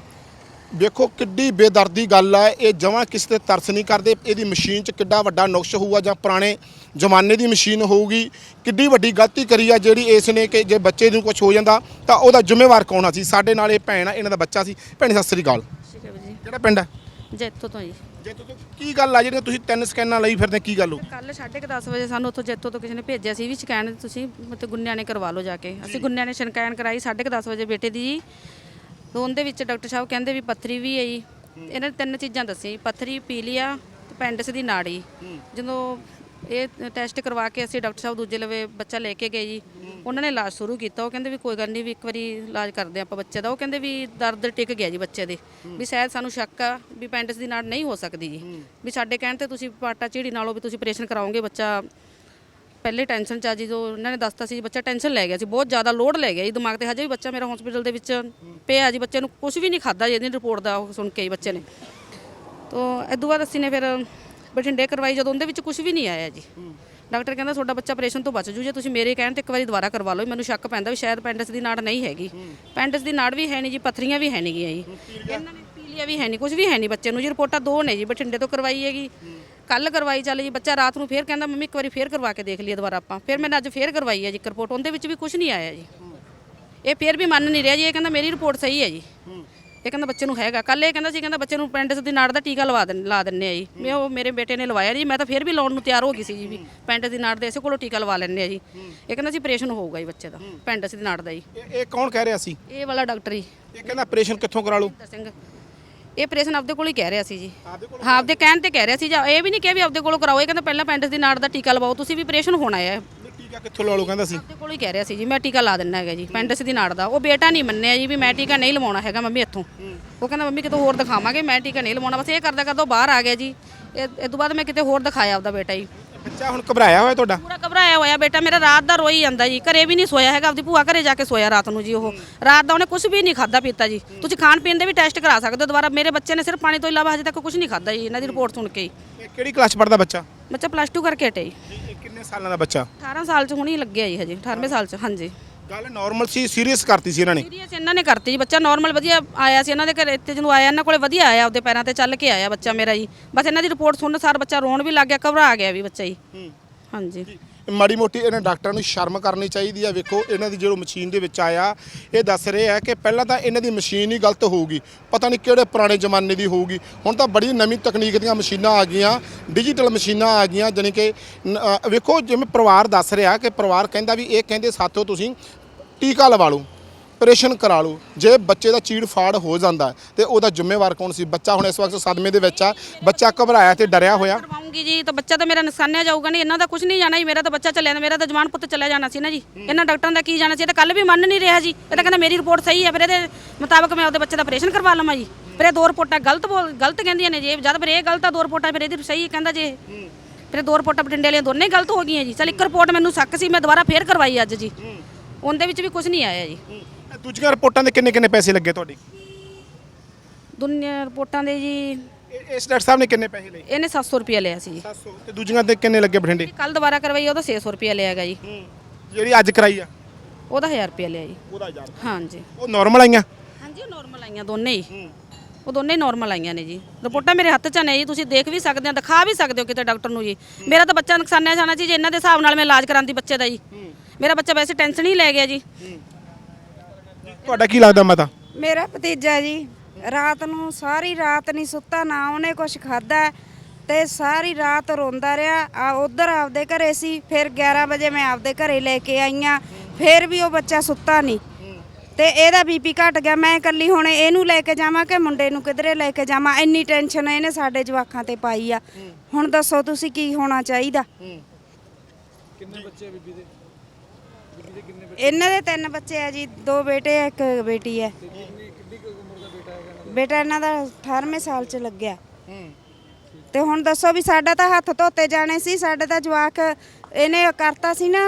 S1: ਵੇਖੋ ਕਿੱਡੀ ਬੇਦਰਦੀ ਗੱਲ ਹੈ ਇਹ ਜਮਾਂ ਕਿਸੇ ਤੇ ਤਰਸ ਨਹੀਂ ਕਰਦੇ ਇਹਦੀ ਮਸ਼ੀਨ 'ਚ ਕਿੱਡਾ ਵੱਡਾ ਨੁਕਸ ਹੋਊਗਾ ਜਾਂ ਪੁਰਾਣੇ ਜ਼ਮਾਨੇ ਦੀ ਮਸ਼ੀਨ ਹੋਊਗੀ। ਕਿੱਡੀ ਵੱਡੀ ਗਲਤੀ ਕਰੀ ਆ ਜਿਹੜੀ ਇਸ ਨੇ ਕਿ ਜੇ ਬੱਚੇ ਨੂੰ ਕੁਝ ਹੋ ਜਾਂਦਾ ਤਾਂ ਉਹਦਾ ਜ਼ਿੰਮੇਵਾਰ ਕੌਣ ਆ ਸੀ ਸਾਡੇ ਨਾਲ ਇਹ ਭੈਣ ਆ ਇਹਨਾਂ ਦਾ ਬੱਚਾ ਸੀ। ਭੈਣ ਸਤਿ ਸ੍ਰੀ ਅਕਾਲ।
S2: ਠੀਕ ਹੈ ਜੀ।
S1: ਕਿਹੜਾ ਪਿੰਡ ਹੈ
S2: ਜੈਤੋ ਤੋਂ ਜੀ।
S1: ਜੇ ਤੁਸੀਂ ਕੀ ਗੱਲ ਆ ਜਿਹੜੀਆਂ ਤੁਸੀਂ ਤਿੰਨ ਸਕੈਨਾਂ ਲਈ ਫਿਰਦੇ ਕੀ ਗੱਲ ਹੋ
S2: ਕੱਲ 10:30 ਵਜੇ ਸਾਨੂੰ ਉੱਥੋਂ ਜੈਤੋ ਤੋਂ ਕਿਸੇ ਨੇ ਭੇਜਿਆ ਸੀ ਵੀ ਸਕੈਨ ਤੁਸੀਂ ਮਤਲਬ ਗੁੰਨਿਆਂ ਨੇ ਕਰਵਾ ਲਓ ਜਾ ਕੇ। ਅਸੀਂ ਗੁੰਨਿਆਂ ਨੇ ਸਕੈਨ ਕਰਾਈ 10:30 ਵਜੇ ਬੇਟੇ ਦੀ ਜੀ ਤੇ ਉਹਦੇ ਵਿੱਚ ਡਾਕਟਰ ਸਾਹਿਬ ਕਹਿੰਦੇ ਵੀ ਪੱਥਰੀ ਵੀ ਹੈ ਜੀ। ਇਹਨਾਂ ਨੇ ਤਿੰਨ ਚੀਜ਼ਾਂ ਦੱਸੀ ਪੱਥਰੀ, ਪੀਲੀਆ ਤੇ ਪੈਂਡਸ ਦੀ ਨਾੜੀ। ਜਦੋਂ ਇਹ ਟੈਸਟ ਕਰਵਾ ਕੇ ਅਸੀਂ ਡਾਕਟਰ ਸਾਹਿਬ ਦੂਜੇ ਲਵੇ ਬੱਚਾ ਲੈ ਕੇ ਗਏ ਜੀ, ਉਹਨਾਂ ਨੇ ਇਲਾਜ ਸ਼ੁਰੂ ਕੀਤਾ। ਉਹ ਕਹਿੰਦੇ ਵੀ ਕੋਈ ਗੱਲ ਨਹੀਂ ਵੀ ਇੱਕ ਵਾਰੀ ਇਲਾਜ ਕਰਦੇ ਆਪਾਂ ਬੱਚੇ ਦਾ। ਉਹ ਕਹਿੰਦੇ ਵੀ ਦਰਦ ਟਿਕ ਗਿਆ ਜੀ ਬੱਚੇ ਦੇ। ਵੀ ਸ਼ਾਇਦ ਸਾਨੂੰ ਸ਼ੱਕ ਆ ਵੀ ਪੈਂਡਸ ਦੀ ਨਾੜ ਨਹੀਂ ਹੋ ਸਕਦੀ ਜੀ। ਵੀ ਸਾਡੇ ਕਹਿਣ ਤੇ ਤੁਸੀਂ ਪਾਟਾ ਝੀੜੀ ਨਾਲੋਂ ਵੀ ਤੁਸੀਂ ਆਪਰੇਸ਼ਨ ਕਰਾਓਗੇ, ਬੱਚਾ ਪਹਿਲੇ ਟੈਨਸ਼ਨ ਚ ਆ ਜੀ ਜੋ ਉਹਨਾਂ ਨੇ ਦੱਸਤਾ ਸੀ ਬੱਚਾ ਟੈਨਸ਼ਨ ਲੈ ਗਿਆ ਸੀ ਬਹੁਤ ਜ਼ਿਆਦਾ ਲੋਡ ਲੈ ਗਿਆ ਜੀ ਦਿਮਾਗ ਤੇ। ਹਜੇ ਵੀ ਬੱਚਾ ਮੇਰਾ ਹਸਪੀਟਲ ਦੇ ਵਿੱਚ ਪਿਆ ਜੀ ਬੱਚੇ ਨੂੰ ਕੁਝ ਵੀ ਨਹੀਂ ਖਾਦਾ ਜੀ ਇਹਦੀ ਰਿਪੋਰਟ ਦਾ ਉਹ ਸੁਣ ਕੇ ਹੀ ਬੱਚੇ ਨੇ। ਤੋ ਇਦੋਂ ਬਾਅਦ ਅਸੀਂ ਨੇ ਫਿਰ ਬਠਿੰਡੇ ਕਰਵਾਈ ਜਦੋਂ ਉਹਦੇ ਵਿੱਚ ਕੁਝ ਵੀ ਨਹੀਂ ਆਇਆ ਜੀ। ਡਾਕਟਰ ਕਹਿੰਦਾ ਤੁਹਾਡਾ ਬੱਚਾ ਆਪਰੇਸ਼ਨ ਤੋਂ ਬਚ ਜੂ ਜੇ ਤੁਸੀਂ ਮੇਰੇ ਕਹਿਣ ਤੇ ਇੱਕ ਵਾਰੀ ਦੁਬਾਰਾ ਕਰਵਾ ਲਓ ਮੈਨੂੰ ਸ਼ੱਕ ਪੈਂਦਾ ਵੀ ਸ਼ਾਇਦ ਪੈਂਡਸ ਦੀ ਨਾੜ ਨਹੀਂ ਹੈਗੀ। ਪੈਂਡਸ ਦੀ ਨਾੜ ਵੀ ਹੈ ਨਹੀਂ ਜੀ ਪੱਥਰੀਆਂ ਵੀ ਹੈ ਨਹੀਂ ਗੀਆਂ ਜੀ। ਇਹਨਾਂ ਨੇ ਪੀਲੀਆ ਵੀ ਹੈ ਨਹੀਂ ਕੁਝ ਵੀ ਹੈ ਨਹੀਂ ਬੱਚੇ ਨੂੰ ਜੀ ਰਿਪੋਰਟਾਂ ਦੋ ਨੇ ਜੀ ਬਠਿੰਡੇ ਤੋਂ ਕਰਵਾਈ ਹੈਗੀ। ਕੱਲ ਕਰਵਾਈ ਚੱਲ ਜੀ ਬੱਚਾ ਰਾਤ ਨੂੰ ਫੇਰ ਕਹਿੰਦਾ ਮੰਮੀ ਇੱਕ ਵਾਰੀ ਫੇਰ ਕਰਵਾ ਕੇ ਦੇਖ ਲਈਏ ਦੁਬਾਰਾ ਆਪਾਂ। ਫਿਰ ਮੈਂ ਅੱਜ ਫੇਰ ਕਰਵਾਈ ਹੈ ਜੀ ਰਿਪੋਰਟ ਉਹਦੇ ਵਿੱਚ ਵੀ ਕੁਝ ਨਹੀਂ ਆਇਆ ਜੀ। ਇਹ ਫੇਰ ਵੀ ਮੰਨ ਨਹੀਂ ਰਿਹਾ ਜੀ ਇਹ ਕਹਿੰਦਾ ਮੇਰੀ ਰਿਪੋਰਟ ਸਹੀ ਹੈ ਜੀ। ਇਹ ਕਹਿੰਦਾ ਬੱਚੇ ਨੂੰ ਹੈਗਾ। ਕੱਲ ਇਹ ਕਹਿੰਦਾ ਸੀ ਕਹਿੰਦਾ ਬੱਚੇ ਨੂੰ ਪੈਂਡਸ ਦੀ ਨਾੜ ਦਾ ਟੀਕਾ ਲਵਾ ਦੇਣ ਲਾ ਦਿੰਨੇ ਆ ਜੀ। ਮੈਂ ਉਹ ਮੇਰੇ ਬੇਟੇ ਨੇ ਲਵਾਇਆ ਜੀ ਮੈਂ ਤਾਂ ਫੇਰ ਵੀ ਲਾਉਣ ਨੂੰ ਤਿਆਰ ਹੋ ਗਈ ਸੀ ਜੀ ਵੀ ਪੈਂਡਸ ਦੀ ਨਾੜ ਦੇ ਇਸੇ ਕੋਲੋਂ ਟੀਕਾ ਲਵਾ ਲੈਣੇ ਆ ਜੀ। ਇਹ ਕਹਿੰਦਾ ਸੀ ਆਪਰੇਸ਼ਨ ਹੋਊਗਾ ਜੀ ਬੱਚੇ ਦਾ ਪੈਂਡਸ ਦੀ ਨਾੜ ਦਾ ਜੀ।
S1: ਇਹ ਇਹ ਕੌਣ ਕਹਿ ਰਿਹਾ ਸੀ?
S2: ਇਹ ਵਾਲਾ ਡਾਕਟਰ ਜੀ।
S1: ਇਹ ਕਹਿੰਦਾ ਆਪਰੇਸ਼ਨ ਕਿੱਥੋਂ ਕਰਾ ਲਓ
S2: ਸਿੰਘ। ਇਹ ਆਪਰੇਸ਼ਨ ਆਪਦੇ ਕੋਲ ਹੀ ਕਹਿ ਰਿਹਾ ਸੀ ਜੀ। ਹਾਂ ਆਪਦੇ ਕਹਿਣ ਤੇ ਕਹਿ ਰਿਹਾ ਸੀ ਜਾਂ ਇਹ ਵੀ ਨਹੀਂ ਕਿਹਾ ਵੀ ਆਪਦੇ ਕੋਲੋਂ ਕਰਾਓ ਇਹ ਕਹਿੰਦਾ ਪਹਿਲਾਂ ਪੈਂਡਸ ਦੀ ਨਾੜ ਦਾ ਟੀਕਾ ਲਵਾਓ ਤੁਸੀਂ ਵੀ ਆਪਰੇਸ਼ਨ ਹੋਣਾ ਹੈ।
S1: ਟੀਕਾ ਕਿੱਥੋਂ ਲਾ ਲਓ ਕਹਿੰਦਾ ਸੀ।
S2: ਆਪਦੇ ਕੋਲ ਹੀ ਕਹਿ ਰਿਹਾ ਸੀ ਜੀ ਮੈਂ ਟੀਕਾ ਲਾ ਦਿੰਨਾ ਹੈਗਾ ਜੀ ਪੈਂਡਸ ਦੀ ਨਾੜ ਦਾ। ਉਹ ਬੇਟਾ ਨਹੀਂ ਮੰਨਿਆ ਜੀ ਵੀ ਮੈਂ ਟੀਕਾ ਨਹੀਂ ਲਵਾਉਣਾ ਹੈਗਾ ਮੰਮੀ ਇੱਥੋਂ। ਉਹ ਕਹਿੰਦਾ ਮੰਮੀ ਕਿਤੋਂ ਹੋਰ ਦਿਖਾਵਾਂਗੇ ਮੈਂ ਟੀਕਾ ਨਹੀਂ ਲਵਾਉਣਾ ਬਸ ਇਹ ਕਰਦਾ ਕਰਦਾ ਉਹ ਬਾਹਰ ਆ ਗਿਆ ਜੀ। ਇਹ ਤੋਂ ਬਾਅਦ ਮੈਂ ਕਿਤੇ ਹੋਰ ਦਿਖਾਇਆ ਆਪਦਾ ਬੇਟਾ ਜੀ।
S1: ਬੱਚਾ ਹੁਣ ਘਬਰਾਇਆ ਹੋਇਆ ਤੁਹਾਡਾ?
S2: ਪੂਰਾ ਘਬਰਾਇਆ ਹੋਇਆ ਬੇਟਾ ਮੇਰਾ ਰਾਤ ਦਾ ਰੋਈ ਜਾਂਦਾ ਜੀ। ਘਰੇ ਵੀ ਨਹੀਂ ਸੋਇਆ ਹੈਗਾ ਆਪਦੀ ਭੂਆ ਘਰੇ ਜਾ ਕੇ ਸੋਇਆ ਰਾਤ ਨੂੰ ਜੀ ਉਹ। ਰਾਤ ਦਾ ਉਹਨੇ ਕੁਝ ਵੀ ਨਹੀਂ ਖਾਦਾ ਪੀਤਾ ਜੀ। ਤੁਸੀਂ ਖਾਣ ਪੀਣ ਦੇ ਵੀ ਟੈਸਟ ਕਰਾ ਸਕਦੇ ਹੋ ਦੁਬਾਰਾ। ਮੇਰੇ ਬੱਚੇ ਨੇ ਸਿਰਫ ਪਾਣੀ ਤੋਂ ਇਲਾਵਾ ਹਜੇ ਤੱਕ ਕੁਝ ਨਹੀਂ ਖਾਦਾ ਜੀ ਇਹਨਾਂ ਦੀ ਰਿਪੋਰਟ ਸੁਣ ਕੇ ਹੀ।
S1: ਇਹ ਕਿਹੜੀ ਕਲਾਸ ਪੜਦਾ ਬੱਚਾ?
S2: ਬੱਚਾ ਪਲੱਸ 2 ਕਰਕੇ ਹਟੇ ਜੀ।
S1: ਕਿੰਨੇ ਸਾਲਾਂ ਦਾ ਬੱਚਾ?
S2: 18 ਸਾਲ ਚ ਹੁਣੀ ਲੱਗਿਆ ਜੀ ਹਜੇ 18ਵੇਂ ਸਾਲ ਚ ਹਾਂਜੀ।
S1: ਗੱਲ ਨਾਰਮਲ ਸੀ ਸੀਰੀਅਸ ਕਰਤੀ ਸੀ ਇਹਨਾਂ ਨੇ।
S2: ਸੀਰੀਅਸ ਇਹਨਾਂ ਨੇ ਕਰਤੀ ਜੀ ਬੱਚਾ ਨਾਰਮਲ ਵਧੀਆ ਆਇਆ ਸੀ ਇਹਨਾਂ ਦੇ ਘਰੇ ਇੱਥੇ ਜਦੋਂ ਆਇਆ ਇਹਨਾਂ ਕੋਲੇ ਵਧੀਆ ਆਇਆ ਆਪਦੇ ਪੈਰਾਂ ਤੇ ਚੱਲ ਕੇ ਆਇਆ ਬੱਚਾ ਮੇਰਾ ਜੀ। ਬਸ ਇਹਨਾਂ ਦੀ ਰਿਪੋਰਟ ਸੁਣਨ ਸਾਰ ਬੱਚਾ ਰੋਣ ਵੀ ਲੱਗ ਗਿਆ ਘਬਰਾ ਗਿਆ ਵੀ ਬੱਚਾ ਜੀ। ਹਾਂਜੀ।
S1: ਮਾੜੀ ਮੋਟੀ ਇਹਨਾਂ ਡਾਕਟਰਾਂ ਨੂੰ ਸ਼ਰਮ ਕਰਨੀ ਚਾਹੀਦੀ ਆ। ਵੇਖੋ, ਇਹਨਾਂ ਦੀ ਜਿਹੜਾ ਮਸ਼ੀਨ ਦੇ ਵਿੱਚ ਆਇਆ, ਇਹ ਦੱਸ ਰਹੇ ਆ ਕਿ ਪਹਿਲਾਂ ਤਾਂ ਇਹਨਾਂ ਦੀ ਮਸ਼ੀਨ ਹੀ ਗਲਤ ਹੋਊਗੀ। ਪਤਾ ਨਹੀਂ ਕਿਹੜੇ ਪੁਰਾਣੇ ਜ਼ਮਾਨੇ ਦੀ ਹੋਊਗੀ। ਹੁਣ ਤਾਂ ਬੜੀ ਨਵੀਂ ਤਕਨੀਕ ਦੀਆਂ ਮਸ਼ੀਨਾਂ ਆ ਗਈਆਂ, ਡਿਜੀਟਲ ਮਸ਼ੀਨਾਂ ਆ ਗਈਆਂ, ਜਾਣੀ ਕਿ ਵੇਖੋ, ਜਿਵੇਂ ਪਰਿਵਾਰ ਦੱਸ ਰਿਹਾ ਕਿ ਪਰਿਵਾਰ ਕਹਿੰਦਾ ਵੀ ਇਹ ਕਹਿੰਦੇ ਸਾਥੋਂ ਤੁਸੀਂ ਟੀਕਾ ਲਵਾ ਲਓ। ਆਪਰੇਸ਼ਨ ਕਰਾ ਲਓ। ਜੇ ਬੱਚੇ ਦਾ ਚੀੜ ਫਾੜ ਹੋ ਜਾਂਦਾ ਤੇ ਉਹਦਾ ਜ਼ਿੰਮੇਵਾਰ ਕੌਣ ਸੀ? ਬੱਚਾ ਹੁਣ ਇਸ ਵਕਤ ਸਦਮੇ ਦੇ ਵਿੱਚ ਆ। ਬੱਚਾ ਘਬਰਾਇਆ ਤੇ ਡਰਿਆ ਹੋਇਆ।
S2: ਕਰਵਾਉਂਗੀ ਜੀ ਤਾਂ ਬੱਚਾ ਤਾਂ ਮੇਰਾ ਨੁਕਸਾਨਿਆ ਜਾਊਗਾ ਨਹੀਂ। ਇਹਨਾਂ ਦਾ ਕੁਝ ਨਹੀਂ ਜਾਣਾ ਜੀ। ਮੇਰਾ ਤਾਂ ਬੱਚਾ ਚੱਲਿਆ ਨਾ ਮੇਰਾ ਤਾਂ ਜਵਾਨ ਪੁੱਤ ਚੱਲਿਆ ਜਾਣਾ ਸੀ ਨਾ ਜੀ। ਇਹਨਾਂ ਡਾਕਟਰਾਂ ਦਾ ਕੀ ਜਾਣਾ ਸੀ? ਇਹ ਤਾਂ ਕੱਲ ਵੀ ਮੰਨ ਨਹੀਂ ਰਿਹਾ ਜੀ। ਇਹ ਤਾਂ ਕਹਿੰਦਾ ਮੇਰੀ ਰਿਪੋਰਟ ਸਹੀ ਹੈ ਫਿਰ ਇਹਦੇ ਮੁਤਾਬਕ ਮੈਂ ਆਪਦੇ ਬੱਚੇ ਦਾ ਆਪਰੇਸ਼ਨ ਕਰਵਾ ਲਵਾਂ ਜੀ। ਫਿਰ ਇਹ ਦੋ ਰਿਪੋਰਟਾਂ ਗਲਤ ਬੋਲ ਗਲਤ ਕਹਿੰਦੀਆਂ ਨੇ ਜੀ। ਜਦ ਫਿਰ ਇਹ ਗਲਤ ਆ ਦੋ ਰਿਪੋਰਟਾਂ ਫਿਰ ਇਹਦੀ ਸਹੀ ਕਹਿੰਦਾ ਜੀ। ਫਿਰ ਦੋ ਰਿਪੋਰਟਾਂ ਬਠਿੰਡੇ ਵਾਲੀਆਂ ਦੋਨੇ ਗਲਤ ਹੋ ਗਈਆਂ ਜੀ। ਚਲ ਇੱਕ ਰਿਪੋਰਟ ਮੈਨੂੰ ਸ਼ੱਕ ਸੀ ਮੈਂ ਦੁਬਾਰਾ ਫੇਰ ਕਰਵਾਈ ਅੱਜ ਜੀ। ਉਹਦੇ ਵਿੱਚ ਵੀ ਕੁਝ ਨਹੀਂ ਆਇਆ ਜੀ।
S1: ਦੂਜੀਆਂ ਰਿਪੋਰਟਾਂ ਦੇ ਕਿੰਨੇ ਕਿੰਨੇ ਪੈਸੇ ਲੱਗੇ ਤੁਹਾਡੇ?
S2: ਦੁਨੀਆ ਰਿਪੋਰਟਾਂ ਦੇ ਜੀ
S1: ਇਹ- ਇਸ ਡਾਕਟਰ ਸਾਹਿਬ ਨੇ ਕਿੰਨੇ ਪੈਸੇ ਲਏ?
S2: ਇਹਨੇ 700 ਰੁਪਏ ਲਿਆ ਸੀ। ਜੀ
S1: 700 ਤੇ ਦੂਜੀਆਂ ਦੇ ਕਿੰਨੇ ਲੱਗੇ ਬਠਿੰਡੇ?
S2: ਕੱਲ ਦੁਬਾਰਾ ਕਰਵਾਈ ਉਹਦਾ 600 ਰੁਪਏ ਲਿਆ ਜੀ।
S1: ਜਿਹੜੀ ਅੱਜ ਕਰਾਈ ਆ?
S2: ਉਹਦਾ 1000 ਰੁਪਏ ਲਿਆ ਜੀ।
S1: ਉਹਦਾ ਯਾਰ
S2: ਹਾਂਜੀ।
S1: ਉਹ ਨਾਰਮਲ ਆਈਆਂ?
S2: ਹਾਂਜੀ ਉਹ ਨਾਰਮਲ ਆਈਆਂ ਦੋਨੇ ਹੀ। ਉਹ ਦੋਨੇ ਹੀ ਨਾਰਮਲ ਆਈਆਂ ਨੇ ਜੀ। ਰਿਪੋਰਟਾਂ ਮੇਰੇ ਹੱਥ 'ਚ ਨੇ ਜੀ ਤੁਸੀਂ ਦੇਖ ਵੀ ਸਕਦੇ ਹੋ ਦਿਖਾ ਵੀ ਸਕਦੇ ਹੋ ਕਿਤੇ ਡਾਕਟਰ ਨੂੰ ਜੀ। ਮੇਰਾ ਤਾਂ ਬੱਚਾ ਨੁਕਸਾਨਿਆ ਜਾਣਾ ਸੀ ਜੀ ਇਹਨਾਂ ਦੇ ਹਿਸਾਬ ਨਾਲ ਮੈਂ ਇਲਾਜ ਕਰਾਂਦੀ ਬੱਚੇ ਦਾ ਜੀ। ਮੇਰਾ ਬੱਚਾ ਵੈਸੇ ਟੈਨਸ਼ਨ ਹੀ ਲੈ ਗਿਆ ਜੀ।
S1: ਤੁਹਾਡਾ ਕੀ ਲੱਗਦਾ ਮਾਤਾ?
S6: ਮੇਰਾ ਭਤੀਜਾ ਜੀ ਰਾਤ ਨੂੰ ਸਾਰੀ ਰਾਤ ਨਹੀਂ ਸੁੱਤਾ ਨਾ ਉਹਨੇ ਕੁਝ ਖਾਦਾ ਤੇ ਸਾਰੀ ਰਾਤ ਰੋਂਦਾ ਰਿਹਾ। ਆ ਉਧਰ ਆਪਦੇ ਘਰੇ ਸੀ ਫਿਰ 11 ਵਜੇ ਮੈਂ ਆਪਦੇ ਘਰੇ ਲੈ ਕੇ ਆਈਆਂ ਫਿਰ ਵੀ ਉਹ ਬੱਚਾ ਸੁੱਤਾ ਨਹੀਂ। ਤੇ ਇਹਦਾ ਬੀਪੀ ਘਟ ਗਿਆ ਮੈਂ ਇਕੱਲੀ ਹੁਣ ਇਹਨੂੰ ਲੈ ਕੇ ਜਾਵਾਂ ਕਿ ਮੁੰਡੇ ਨੂੰ ਕਿਧਰੇ ਲੈ ਕੇ ਜਾਵਾਂ? ਇੰਨੀ ਟੈਨਸ਼ਨ ਇਹਨੇ ਸਾਡੇ ਜਵਾਕਾਂ ਤੇ ਪਾਈ ਆ। ਹੁਣ ਦੱਸੋ ਤੁਸੀਂ ਕੀ ਹੋਣਾ ਚਾਹੀਦਾ? ਇਹਨਾਂ ਦੇ ਤਿੰਨ ਬੱਚੇ ਆ ਜੀ ਦੋ ਬੇਟੇ ਆ ਇੱਕ ਬੇਟੀ ਹੈ ਬੇਟਾ ਇਹਨਾਂ ਦਾ? 18ਵੇਂ ਸਾਲ ਚ ਲੱਗਿਆ। ਤੇ ਹੁਣ ਦੱਸੋ ਵੀ ਸਾਡਾ ਤਾਂ ਹੱਥ ਧੋਤੇ ਜਾਣੇ ਸੀ ਸਾਡੇ ਤਾਂ ਜਵਾਕ ਇਹਨੇ ਕਰਤਾ ਸੀ ਨਾ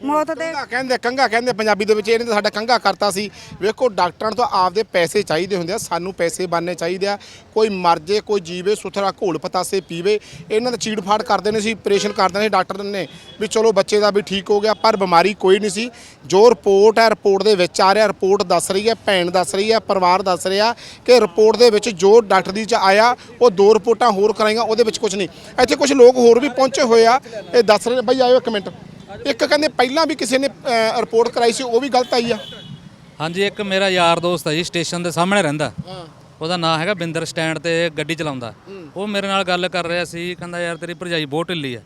S6: ਮੌਤ ਦੇ
S1: ਕੰਗਾ ਕਹਿੰਦੇ ਕੰਗਾ ਕਹਿੰਦੇ, ਪੰਜਾਬੀ ਦੇ ਵਿੱਚ ਇਹਨੇ ਤਾਂ ਸਾਡਾ ਕੰਗਾ ਕਰਤਾ ਸੀ। ਵੇਖੋ, ਡਾਕਟਰਾਂ ਤੋਂ ਆਪਦੇ ਪੈਸੇ ਚਾਹੀਦੇ ਹੁੰਦੇ ਆ, ਸਾਨੂੰ ਪੈਸੇ ਬਣਨੇ ਚਾਹੀਦੇ ਆ। ਕੋਈ ਮਰ ਜੇ, ਕੋਈ ਜੀਵੇ, ਸੁਥਰਾ ਘੋਲ ਪਤਾਸੇ ਪੀਵੇ, ਇਹਨਾਂ ਦਾ ਚੀੜ ਫਾੜ ਕਰਦੇ ਨੇ ਸੀ, ਆਪਰੇਸ਼ਨ ਕਰਦੇ ਨੇ ਡਾਕਟਰ ਨੇ ਵੀ ਚਲੋ ਬੱਚੇ ਦਾ ਵੀ ਠੀਕ ਹੋ ਗਿਆ, ਪਰ ਬਿਮਾਰੀ ਕੋਈ ਨਹੀਂ ਸੀ। ਜੋ ਰਿਪੋਰਟ ਹੈ, ਰਿਪੋਰਟ ਦੇ ਵਿੱਚ ਆ ਰਿਹਾ, ਰਿਪੋਰਟ ਦੱਸ ਰਹੀ ਹੈ, ਭੈਣ ਦੱਸ ਰਹੀ ਹੈ, ਪਰਿਵਾਰ ਦੱਸ ਰਿਹਾ ਕਿ ਰਿਪੋਰਟ ਦੇ ਵਿੱਚ ਜੋ ਡਾਕਟਰ ਦੀ ਚ ਆਇਆ, ਉਹ ਦੋ ਰਿਪੋਰਟਾਂ ਹੋਰ ਕਰਾਈਆਂ, ਉਹਦੇ ਵਿੱਚ ਕੁਝ ਨਹੀਂ। ਇੱਥੇ ਕੁਝ ਲੋਕ ਹੋਰ ਵੀ ਪਹੁੰਚੇ ਹੋਏ ਆ, ਇਹ ਦੱਸ ਰਹੇ ਬਾਈ ਆਇਓ ਇੱਕ ਮਿੰਟ। ਇੱਕ ਕਹਿੰਦੇ ਪਹਿਲਾਂ ਵੀ ਕਿਸੇ ਨੇ ਰਿਪੋਰਟ ਕਰਾਈ ਸੀ ਉਹ ਵੀ ਗਲਤ ਆਈ ਆ।
S3: ਹਾਂਜੀ ਇੱਕ ਮੇਰਾ ਯਾਰ ਦੋਸਤ ਹੈ ਜੀ ਸਟੇਸ਼ਨ ਦੇ ਸਾਹਮਣੇ ਰਹਿੰਦਾ। ਉਹਦਾ ਨਾਂ ਹੈਗਾ ਬਿੰਦਰ ਸਟੈਂਡ ਤੇ ਗੱਡੀ ਚਲਾਉਂਦਾ। ਉਹ ਮੇਰੇ ਨਾਲ ਗੱਲ ਕਰ ਰਿਹਾ ਸੀ ਕਹਿੰਦਾ ਯਾਰ ਤੇਰੀ ਭਰਜਾਈ ਬਹੁਤ ਢਿੱਲੀ ਆ।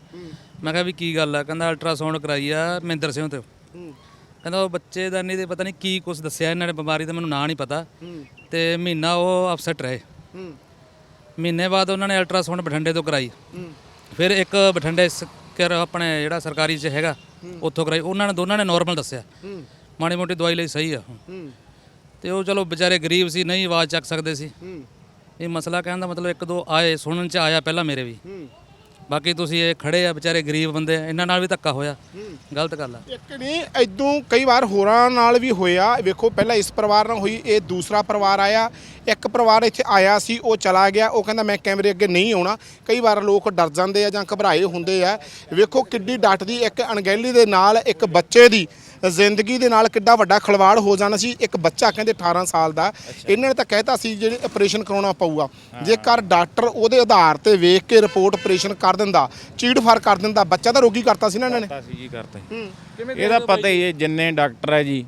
S3: ਮੈਂ ਕਿਹਾ ਵੀ ਕੀ ਗੱਲ ਆ? ਕਹਿੰਦਾ ਅਲਟਰਾਸਾਊਂਡ ਕਰਾਈ ਆ ਮਹਿੰਦਰ ਸਿੰਘ ਤੇ। ਕਹਿੰਦਾ ਉਹ ਬੱਚੇ ਦਾ ਨਹੀਂ ਤੇ ਪਤਾ ਨਹੀਂ ਕੀ ਕੁਝ ਦੱਸਿਆ ਇਹਨਾਂ ਨੇ ਬਿਮਾਰੀ ਦਾ ਮੈਨੂੰ ਨਾਂ ਨਹੀਂ ਪਤਾ। ਤੇ ਮਹੀਨਾ ਉਹ ਅਪਸੈਟ ਰਹੇ। ਮਹੀਨੇ ਬਾਅਦ ਉਹਨਾਂ ਨੇ ਅਲਟਰਾਸਾਊਂਡ ਬਠਿੰਡੇ ਤੋਂ ਕਰਾਈ। ਫਿਰ ਇੱਕ ਬਠਿੰਡੇ ਸਕਰ ਆਪਣੇ ਜਿਹੜਾ ਸਰਕਾਰੀ ਚ ਹੈਗਾ ਉੱਥੋਂ ਕਰਾਈ। ਉਹਨਾਂ ਨੇ ਦੋਨਾਂ ਨੇ ਨਾਰਮਲ ਦੱਸਿਆ। ਮਾੜੀ ਮੋਟੀ ਦਵਾਈ ਲਈ ਸਹੀ ਆ। ਤੇ ਉਹ ਚਲੋ ਵਿਚਾਰੇ ਗਰੀਬ ਸੀ ਨਹੀਂ ਆਵਾਜ਼ ਚੱਕ ਸਕਦੇ ਸੀ। ਇਹ ਮਸਲਾ ਕਹਿਣ ਦਾ ਮਤਲਬ ਇੱਕ ਦੋ ਆਏ ਸੁਣਨ ਚ ਆਇਆ ਪਹਿਲਾਂ ਮੇਰੇ ਵੀ। ਬਾਕੀ ਤੁਸੀਂ ਇਹ ਖੜੇ ਆ ਵਿਚਾਰੇ ਗਰੀਬ ਬੰਦੇ ਆ, ਇਹਨਾਂ ਨਾਲ ਵੀ ਧੱਕਾ ਹੋਇਆ। ਗਲਤ ਗੱਲ ਆ।
S1: ਇੱਕ ਨਹੀਂ ਐਦੋਂ ਕਈ ਵਾਰ ਹੋਰਾਂ ਨਾਲ ਵੀ ਹੋਇਆ। ਵੇਖੋ ਪਹਿਲਾਂ ਇਸ ਪਰਿਵਾਰ ਨਾਲ ਹੋਈ ਇਹ ਦੂਸਰਾ ਪਰਿਵਾਰ ਆਇਆ। ਇੱਕ ਪਰਿਵਾਰ ਇੱਥੇ ਆਇਆ ਸੀ ਉਹ ਚਲਾ ਗਿਆ। ਉਹ ਕਹਿੰਦਾ ਮੈਂ ਕੈਮਰੇ ਅੱਗੇ ਨਹੀਂ ਆਉਣਾ। ਕਈ ਵਾਰ ਲੋਕ ਡਰ ਜਾਂਦੇ ਆ ਜਾਂ ਘਬਰਾਏ ਹੁੰਦੇ ਆ। ਵੇਖੋ ਕਿੱਡੀ ਡੱਟ ਦੀ ਇੱਕ ਅਣਗਹਿਲੀ ਦੇ ਨਾਲ ਇੱਕ ਬੱਚੇ ਦੀ ਜ਼ਿੰਦਗੀ ਦੇ ਨਾਲ ਕਿੱਡਾ ਵੱਡਾ ਖਲਵਾੜ ਹੋ ਜਾਣਾ ਸੀ। ਇੱਕ ਬੱਚਾ ਕਹਿੰਦੇ 18 ਸਾਲ ਦਾ। ਇਹਨਾਂ ਨੇ ਤਾਂ ਕਹਿਤਾ ਸੀ ਜਿਹੜੇ ਆਪਰੇਸ਼ਨ ਕਰਾਉਣਾ ਪਊਗਾ। ਜੇਕਰ ਡਾਕਟਰ ਉਹਦੇ ਆਧਾਰ ਤੇ ਵੇਖ ਕੇ ਰਿਪੋਰਟ ਆਪਰੇਸ਼ਨ ਕਰ ਦਿੰਦਾ ਚੀੜ ਫਾੜ ਕਰ ਦਿੰਦਾ ਬੱਚਾ ਤਾਂ ਰੋਗੀ ਕਰਤਾ ਸੀ ਨਾ ਇਹਨਾਂ ਨੇ।
S4: ਕਰਤਾ ਸੀ ਜੀ ਕਰਤਾ ਸੀ। ਇਹਦਾ ਪਤਾ ਹੀ ਹੈ ਜਿੰਨੇ ਡਾਕਟਰ ਹੈ ਜੀ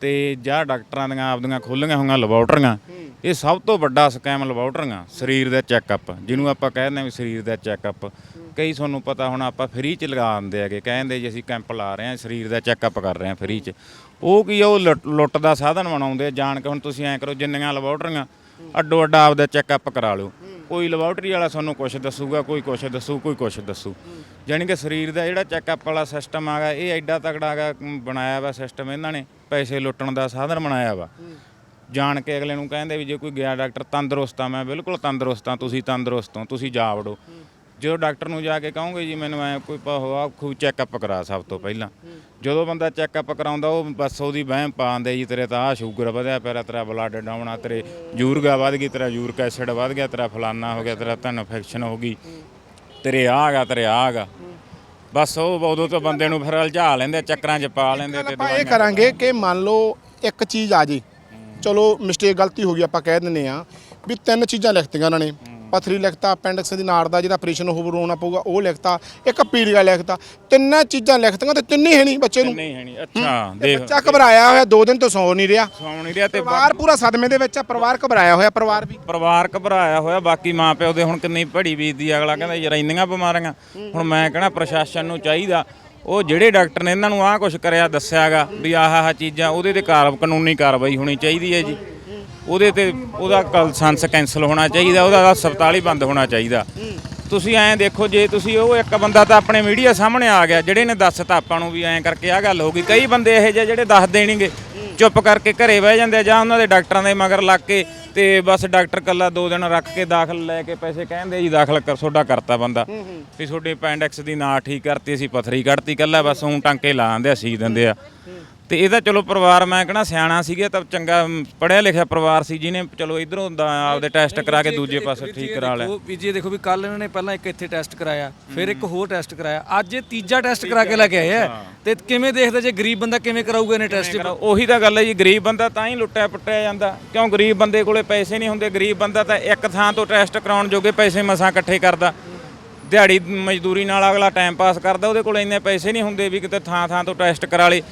S4: ਤੇ ਜਾਂ ਡਾਕਟਰਾਂ ਦੀਆਂ ਆਪਦੀਆਂ ਖੋਲੀਆਂ ਹੋਈਆਂ ਲੈਬੋਰਟਰੀਆਂ ਇਹ ਸਭ ਤੋਂ ਵੱਡਾ ਸਕੈਮ ਲੈਬੋਰਟਰੀਆਂ ਸਰੀਰ ਦਾ ਚੈੱਕਅਪ ਜਿਹਨੂੰ ਆਪਾਂ ਕਹਿੰਦੇ ਆ ਵੀ ਸਰੀਰ ਦਾ ਚੈੱਕਅਪ ਕਈ ਤੁਹਾਨੂੰ ਪਤਾ ਹੁਣ ਆਪਾਂ ਫ੍ਰੀ ਚ ਲਗਾ ਦਿੰਦੇ ਹੈਗੇ, ਕਹਿੰਦੇ ਜੀ ਅਸੀਂ ਕੈਂਪ ਲਾ ਰਹੇ ਹਾਂ, ਸਰੀਰ ਦਾ ਚੈੱਕਅਪ ਕਰ ਰਹੇ ਹਾਂ ਫ੍ਰੀ ਚ। ਉਹ ਕੀ ਆ, ਉਹ ਲੁੱਟ- ਲੁੱਟ ਦਾ ਸਾਧਨ ਬਣਾਉਂਦੇ ਆ, ਜਾਣ ਕੇ ਹੁਣ ਤੁਸੀਂ ਐਂ ਕਰੋ, ਜਿੰਨੀਆਂ ਲੈਬੋਰਟਰੀਆਂ ਅੱਡੋ ਅੱਡਾ ਆਪਦਾ ਚੈੱਕਅਪ ਕਰਾ ਲਓ। ਕੋਈ ਲੈਬੋਰਟਰੀ ਵਾਲਾ ਤੁਹਾਨੂੰ ਕੁਝ ਦੱਸੂਗਾ, ਕੋਈ ਕੁਝ ਦੱਸੂ, ਕੋਈ ਕੁਝ ਦੱਸੂ। ਯਾਨੀ ਕਿ ਸਰੀਰ ਦਾ ਜਿਹੜਾ ਚੈੱਕਅਪ ਵਾਲਾ ਸਿਸਟਮ ਆਗਾ ਇਹ ਐਡਾ ਤਕੜਾ ਗਾ ਬਣਾਇਆ ਵਾ ਸਿਸਟਮ ਇਹਨਾਂ ਨੇ, ਪੈਸੇ ਲੁੱਟਣ ਦਾ ਸਾਧਨ ਬਣਾਇਆ ਵਾ। ਜਾਣ ਕੇ ਅਗਲੇ ਨੂੰ ਕਹਿੰਦੇ ਵੀ ਜੇ ਕੋਈ ਗਿਆ ਡਾਕਟਰ ਤੰਦਰੁਸਤ ਆ, ਮੈਂ ਬਿਲਕੁਲ ਤੰਦਰੁਸਤ ਆ, ਤੁਸੀਂ ਤੰਦਰੁਸਤ ਹੋ, ਤੁਸੀਂ ਜਾ ਵੜੋ ਜਦੋਂ ਡਾਕਟਰ ਨੂੰ ਜਾ ਕੇ ਕਹੋਗੇ ਜੀ ਮੈਨੂੰ ਐ ਕੋਈ ਹੋਆ ਖੂ ਚੈੱਕਅਪ ਕਰਾ ਸਭ ਤੋਂ ਪਹਿਲਾਂ। ਜਦੋਂ ਬੰਦਾ ਚੈੱਕਅਪ ਕਰਾਉਂਦਾ ਉਹ ਬਸ ਉਹਦੀ ਵਹਿਮ ਪਾਉਂਦੇ ਜੀ ਤੇਰੇ ਤਾਂ ਆ ਸ਼ੂਗਰ ਵਧਿਆ ਪਿਆ ਤੇਰਾ ਬਲੱਡ ਡਾਊਨ ਆ ਤੇਰੇ ਯੂਰਗਾ ਵਧ ਗਈ ਤੇਰਾ ਯੂਰਿਕ ਐਸਿਡ ਵਧ ਗਿਆ ਤੇਰਾ ਫਲਾਨਾ ਹੋ ਗਿਆ ਤੇਰਾ ਤਾਂ ਇਨਫੈਕਸ਼ਨ ਹੋ ਗਈ ਤੇਰੇ ਆ ਗਾ ਤੇਰੇ ਆ। ਗਾ ਬਸ ਉਹ ਉਦੋਂ ਤੋਂ ਬੰਦੇ ਨੂੰ ਫਿਰ ਉਲਝਾ ਲੈਂਦੇ ਚੱਕਰਾਂ 'ਚ ਪਾ ਲੈਂਦੇ ਤੇ
S1: ਆਪਾਂ ਇਹ ਕਰਾਂਗੇ ਕਿ ਮੰਨ ਲਓ ਇੱਕ ਚੀਜ਼ ਆ ਜੀ। ਚਲੋ ਮਿਸਟੇਕ ਗਲਤੀ ਹੋ ਗਈ ਆਪਾਂ ਕਹਿ ਦਿੰਨੇ ਆ ਵੀ ਤਿੰਨ ਚੀਜ਼ਾਂ ਲਿਖਤੀਆਂ ਉਹਨਾਂ ਨੇ। ਪਥਰੀ ਲਿਖਤਾ ਅਪੈਂਡਿਕਸ ਦੀ ਨਾੜ ਦਾ ਜਿਹੜਾ ਆਪਰੇਸ਼ਨ ਉਹ ਹੋਣਾ ਪਊਗਾ ਉਹ ਲਿਖਤਾ ਇੱਕ ਪੀੜੀਆ ਲਿਖਤਾ ਤਿੰਨਾਂ ਚੀਜ਼ਾਂ ਲਿਖਤੀਆਂ ਤੇ ਤਿੰਨੇ ਹੈ ਨਹੀਂ ਬੱਚੇ ਨੂੰ।
S4: ਨਹੀਂ ਹੈ ਨਹੀਂ ਅੱਛਾ ਦੇਖ।
S1: ਬੱਚਾ ਘਬਰਾਇਆ ਹੋਇਆ ਦੋ ਦਿਨ ਤੋਂ ਸੌ ਨਹੀਂ ਰਿਹਾ।
S4: ਸੌਣ ਨਹੀਂ ਰਿਹਾ ਤੇ
S1: ਪਰਿਵਾਰ ਪੂਰਾ ਸਦਮੇ ਦੇ ਵਿੱਚ ਆ ਪਰਿਵਾਰ ਘਬਰਾਇਆ ਹੋਇਆ ਪਰਿਵਾਰ ਵੀ।
S4: ਪਰਿਵਾਰ ਘਬਰਾਇਆ ਹੋਇਆ ਬਾਕੀ ਮਾਂ ਪਿਓ ਦੇ ਹੁਣ ਕਿੰਨੀ ਭੜੀ ਬੀਤਦੀ। ਅਗਲਾ ਕਹਿੰਦਾ ਯਾਰ ਇੰਨੀਆਂ ਬਿਮਾਰੀਆਂ। ਹੁਣ ਮੈਂ ਕਹਣਾ ਪ੍ਰਸ਼ਾਸਨ ਨੂੰ ਚਾਹੀਦਾ ਉਹ ਜਿਹੜੇ ਡਾਕਟਰ ਨੇ ਇਹਨਾਂ ਨੂੰ ਆਹ ਕੁਝ ਕਰਿਆ ਦੱਸਿਆਗਾ ਵੀ ਆਹ ਆਹ ਚੀਜ਼ਾਂ ਉਹਦੇ ਤੇ ਕਾਰ ਕਾਨੂੰਨੀ ਕਾਰਵਾਈ ਹੋਣੀ ਚਾਹੀਦੀ ਹੈ ਜੀ। ਉਹਦੇ ਤੇ ਉਹਦਾ ਲਾਇਸੈਂਸ ਕੈਨਸਲ ਹੋਣਾ ਚਾਹੀਦਾ ਉਹਦਾ ਹਸਪਤਾਲ ਹੀ ਬੰਦ ਹੋਣਾ ਚਾਹੀਦਾ। ਤੁਸੀਂ ਐਂ ਦੇਖੋ ਜੇ ਤੁਸੀਂ ਉਹ ਇੱਕ ਬੰਦਾ ਤਾਂ ਆਪਣੇ ਮੀਡੀਆ ਸਾਹਮਣੇ ਆ ਗਿਆ ਜਿਹੜੇ ਨੇ ਦੱਸਤਾ ਆਪਾਂ ਨੂੰ ਵੀ ਐਂ ਕਰਕੇ ਆਹ ਗੱਲ ਹੋ ਗਈ। ਕਈ ਬੰਦੇ ਇਹੋ ਜਿਹੇ ਜਿਹੜੇ ਦੱਸ ਦੇਣਗੇ ਚੁੱਪ ਕਰਕੇ ਘਰੇ ਬਹਿ ਜਾਂਦੇ ਆ ਜਾਂ ਉਹਨਾਂ ਦੇ ਡਾਕਟਰਾਂ ਦੇ ਮਗਰ ਲੱਗ ਕੇ ਤੇ ਬਸ ਡਾਕਟਰ ਕੱਲਾ ਦੋ ਦਿਨ ਰੱਖ ਕੇ ਦਾਖਲ ਲੈ ਕੇ ਪੈਸੇ ਕਹਿੰਦੇ ਜੀ ਦਾਖਲ ਕਰ ਤੁਹਾਡਾ ਕਰਤਾ ਬੰਦਾ। ਵੀ ਤੁਹਾਡੇ ਪੈਂਡੈਕਸ ਦੀ ਨਾ ਠੀਕ ਕਰਤੀ ਅਸੀਂ ਪਥਰੀ ਕੱਢਤੀ ਕੱਲਾ ਬਸ ਉਂ ਟਾਂਕੇ ਲਾ ਦਿੰਦੇ ਆ ਸੀ ਦਿੰਦੇ ਆ। ਤੇ ਇਹਦਾ ਚਲੋ ਪਰਿਵਾਰ ਮੈਂ ਕਹਣਾ ਸਿਆਣਾ ਸੀਗਾ ਤਾਂ ਚੰਗਾ ਪੜਿਆ ਲਿਖਿਆ ਪਰਿਵਾਰ ਸੀ ਜਿਹਨੇ ਚਲੋ ਇਧਰੋਂ ਆਪਦੇ ਟੈਸਟ ਕਰਾ ਕੇ ਦੂਜੇ ਪਾਸੇ ਠੀਕ ਕਰਾ ਲਿਆ।
S7: ਉਹ ਵੀ ਜੀ ਦੇਖੋ ਵੀ ਕੱਲ ਇਹਨਾਂ ਨੇ ਪਹਿਲਾਂ ਇੱਕ ਇੱਥੇ ਟੈਸਟ ਕਰਾਇਆ ਫਿਰ ਇੱਕ ਹੋਰ ਟੈਸਟ ਕਰਾਇਆ ਅੱਜ ਇਹ ਤੀਜਾ ਟੈਸਟ ਕਰਾ ਕੇ ਲੈ ਕੇ ਆਏ ਆ। ਤੇ ਕਿਵੇਂ ਦੇਖਦੇ ਜੇ ਗਰੀਬ ਬੰਦਾ ਕਿਵੇਂ ਕਰਾਊਗਾ ਇਹਨੇ ਟੈਸਟ
S4: ਉਹੀ ਤਾਂ ਗੱਲ ਹੈ ਜੀ ਗਰੀਬ ਬੰਦਾ ਤਾਂ ਹੀ ਲੁੱਟਿਆ ਪੁੱਟਿਆ ਜਾਂਦਾ। ਕਿਉਂ ਗਰੀਬ ਬੰਦੇ ਕੋਲੇ ਪੈਸੇ ਨਹੀਂ ਹੁੰਦੇ? ਗਰੀਬ ਬੰਦਾ ਤਾਂ ਇੱਕ ਥਾਂ ਤੋਂ ਟੈਸਟ ਕਰਾਉਣ ਜੋਗੇ ਪੈਸੇ ਮਸਾਂ ਇਕੱਠੇ ਕਰਦਾ। ਦਿਹਾੜੀ ਮਜ਼ਦੂਰੀ ਨਾਲ ਅਗਲਾ ਟਾਈਮ ਪਾਸ ਕਰਦਾ ਉਹਦੇ ਕੋਲ ਇੰਨੇ ਪੈਸੇ ਨਹੀਂ ਹੁੰਦੇ ਵੀ ਕਿਤੇ ਥਾਂ ਥਾਂ ਤੋਂ ਟੈਸਟ ਕਰਾ ਲੇ।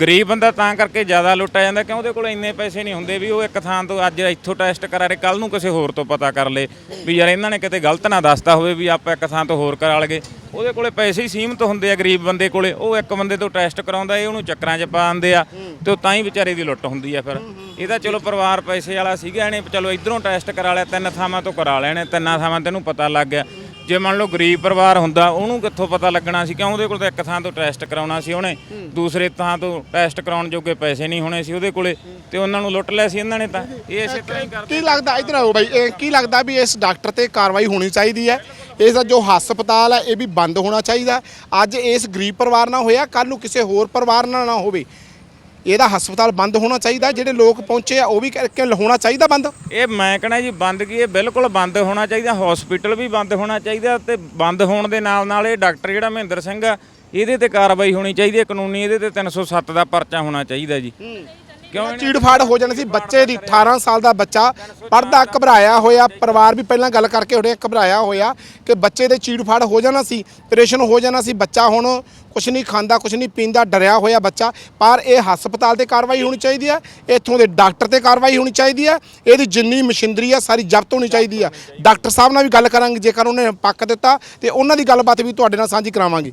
S4: ਗਰੀਬ ਬੰਦਾ ਤਾਂ ਕਰਕੇ ਜ਼ਿਆਦਾ ਲੁੱਟਿਆ ਜਾਂਦਾ ਕਿਉਂ? ਉਹਦੇ ਕੋਲ ਇੰਨੇ ਪੈਸੇ ਨਹੀਂ ਹੁੰਦੇ ਵੀ ਉਹ ਇੱਕ ਥਾਂ ਤੋਂ ਅੱਜ ਇੱਥੋਂ ਟੈਸਟ ਕਰਾ ਰੇ ਕੱਲ ਨੂੰ ਕਿਸੇ ਹੋਰ ਤੋਂ ਪਤਾ ਕਰ ਲੇ ਵੀ ਯਾਰ ਇਹਨਾਂ ਨੇ ਕਿਤੇ ਗਲਤ ਨਾ ਦੱਸਤਾ ਹੋਵੇ ਵੀ ਆਪਾਂ ਇੱਕ ਥਾਂ ਤੋਂ ਹੋਰ ਕਰਾ ਲਗੇ। ਉਹਦੇ ਕੋਲੇ ਪੈਸੇ ਹੀ ਸੀਮਤ ਹੁੰਦੇ ਆ ਗਰੀਬ ਬੰਦੇ ਕੋਲੇ। ਉਹ ਇੱਕ ਬੰਦੇ ਤੋਂ ਟੈਸਟ ਕਰਾਉਂਦਾ ਇਹ ਉਹਨੂੰ ਚੱਕਰਾਂ 'ਚ ਪਾ ਦਿੰਦੇ ਆ ਤੇ ਉਹ ਤਾਂ ਹੀ ਵਿਚਾਰੇ ਦੀ ਲੁੱਟ ਹੁੰਦੀ ਆ ਫਿਰ। ਇਹਦਾ ਚਲੋ ਪਰਿਵਾਰ ਪੈਸੇ ਵਾਲਾ ਸੀਗਾ ਇਹਨੇ, ਚਲੋ ਇਧਰੋਂ ਟੈਸਟ ਕਰਾ ਲਿਆ, ਤਿੰਨ ਥਾਵਾਂ ਤੋਂ ਕਰਾ ਲੈਣੇ, ਤਿੰਨਾਂ ਥਾਵਾਂ ਤੈਨੂੰ ਪਤਾ ਲੱਗ ਗਿਆ। ਜੇ ਮੰਨ ਲਓ ਗਰੀਬ ਪਰਿਵਾਰ ਹੁੰਦਾ ਉਹਨੂੰ ਕਿੱਥੋਂ ਪਤਾ ਲੱਗਣਾ ਸੀ? ਕਿਉਂ ਉਹਦੇ ਕੋਲ ਤਾਂ ਇੱਕ ਥਾਂ ਤੋਂ ਟੈਸਟ ਕਰਾਉਣਾ ਸੀ ਉਹਨੇ? ਦੂਸਰੇ ਥਾਂ ਤੋਂ ਟੈਸਟ ਕਰਾਉਣ ਜੋਗੇ ਪੈਸੇ ਨਹੀਂ ਹੋਣੇ ਸੀ ਉਹਦੇ ਕੋਲੇ ਤੇ ਉਹਨਾਂ ਨੂੰ ਲੁੱਟ ਲਿਆ ਸੀ ਇਹਨਾਂ ਨੇ ਤਾਂ। ਇਹ ਇਸੇ ਤਰ੍ਹਾਂ ਹੀ ਕਰਦੇ
S1: ਕੀ ਲੱਗਦਾ ਇਧਰ ਆਓ ਬਾਈ ਇਹ ਕੀ ਲੱਗਦਾ ਵੀ ਇਸ ਡਾਕਟਰ ਤੇ ਕਾਰਵਾਈ ਹੋਣੀ ਚਾਹੀਦੀ ਹੈ? ਇਸ ਦਾ ਜੋ ਹਸਪਤਾਲ ਹੈ ਇਹ ਵੀ ਬੰਦ ਹੋਣਾ ਚਾਹੀਦਾ। ਅੱਜ ਇਸ ਗਰੀਬ ਪਰਿਵਾਰ ਨਾਲ ਹੋਇਆ ਕੱਲ ਨੂੰ ਕਿਸੇ ਹੋਰ ਪਰਿਵਾਰ ਨਾਲ ਨਾ ਹੋਵੇ। ਇਹਦਾ ਹਸਪਤਾਲ ਬੰਦ ਹੋਣਾ ਚਾਹੀਦਾ ਜਿਹੜੇ ਲੋਕ ਪਹੁੰਚੇ ਆ ਉਹ ਵੀ ਕਰਕੇ ਹੋਣਾ ਚਾਹੀਦਾ ਬੰਦ?
S4: ਇਹ ਮੈਂ ਕਹਣਾ ਜੀ ਬੰਦ ਕੀ ਇਹ ਬਿਲਕੁਲ ਬੰਦ ਹੋਣਾ ਚਾਹੀਦਾ ਹਸਪੀਟਲ ਵੀ ਬੰਦ ਹੋਣਾ ਚਾਹੀਦਾ ਤੇ ਬੰਦ ਹੋਣ ਦੇ ਨਾਲ ਨਾਲ ਇਹ ਡਾਕਟਰ ਜਿਹੜਾ ਮਹਿੰਦਰ ਸਿੰਘ ਆ ਇਹਦੇ ਤੇ ਕਾਰਵਾਈ ਹੋਣੀ ਚਾਹੀਦੀ ਹੈ ਕਾਨੂੰਨੀ ਇਹਦੇ ਤੇ 307 ਦਾ ਪਰਚਾ ਹੋਣਾ ਚਾਹੀਦਾ ਜੀ। ਕਿਉਂ ਇਹਨੇ-
S1: ਚੀੜਫਾੜ ਹੋ ਜਾਣੀ ਸੀ। ਬੱਚੇ ਦੀ 18 ਸਾਲ ਦਾ ਬੱਚਾ ਪੜਦਾ ਘਬਰਾਇਆ ਹੋਇਆ। ਪਰਿਵਾਰ ਵੀ ਪਹਿਲਾਂ ਗੱਲ ਕਰਕੇ ਉੜੇ ਘਬਰਾਇਆ ਹੋਇਆ ਕਿ ਬੱਚੇ ਦੇ ਚੀੜਫਾੜ ਹੋ ਜਾਣਾ ਸੀ ਆਪਰੇਸ਼ਨ ਹੋ ਜਾਣਾ ਸੀ। ਬੱਚਾ ਹੁਣ ਕੁਛ ਨਹੀਂ ਖਾਂਦਾ ਕੁਛ ਨਹੀਂ ਪੀਂਦਾ ਡਰਿਆ ਹੋਇਆ ਬੱਚਾ। ਪਰ ਇਹ ਹਸਪਤਾਲ ਤੇ ਕਾਰਵਾਈ ਹੋਣੀ ਚਾਹੀਦੀ ਹੈ। ਇੱਥੋਂ ਦੇ ਡਾਕਟਰ ਤੇ ਕਾਰਵਾਈ ਹੋਣੀ ਚਾਹੀਦੀ ਹੈ। ਇਹਦੀ ਜਿੰਨੀ ਮਸ਼ੀਨਰੀ ਆ ਸਾਰੀ ਜ਼ਬਤ ਹੋਣੀ ਚਾਹੀਦੀ ਆ ਡਾਕਟਰ ਸਾਹਿਬ ਨਾਲ ਵੀ ਗੱਲ ਕਰਾਂਗੇ ਜੇਕਰ ਉਹਨੇ ਪੱਕ ਦਿੱਤਾ ਤੇ ਉਹਨਾਂ ਦੀ ਗੱਲਬਾਤ ਵੀ ਤੁਹਾਡੇ ਨਾਲ ਸਾਂਝੀ ਕਰਾਵਾਂਗੇ।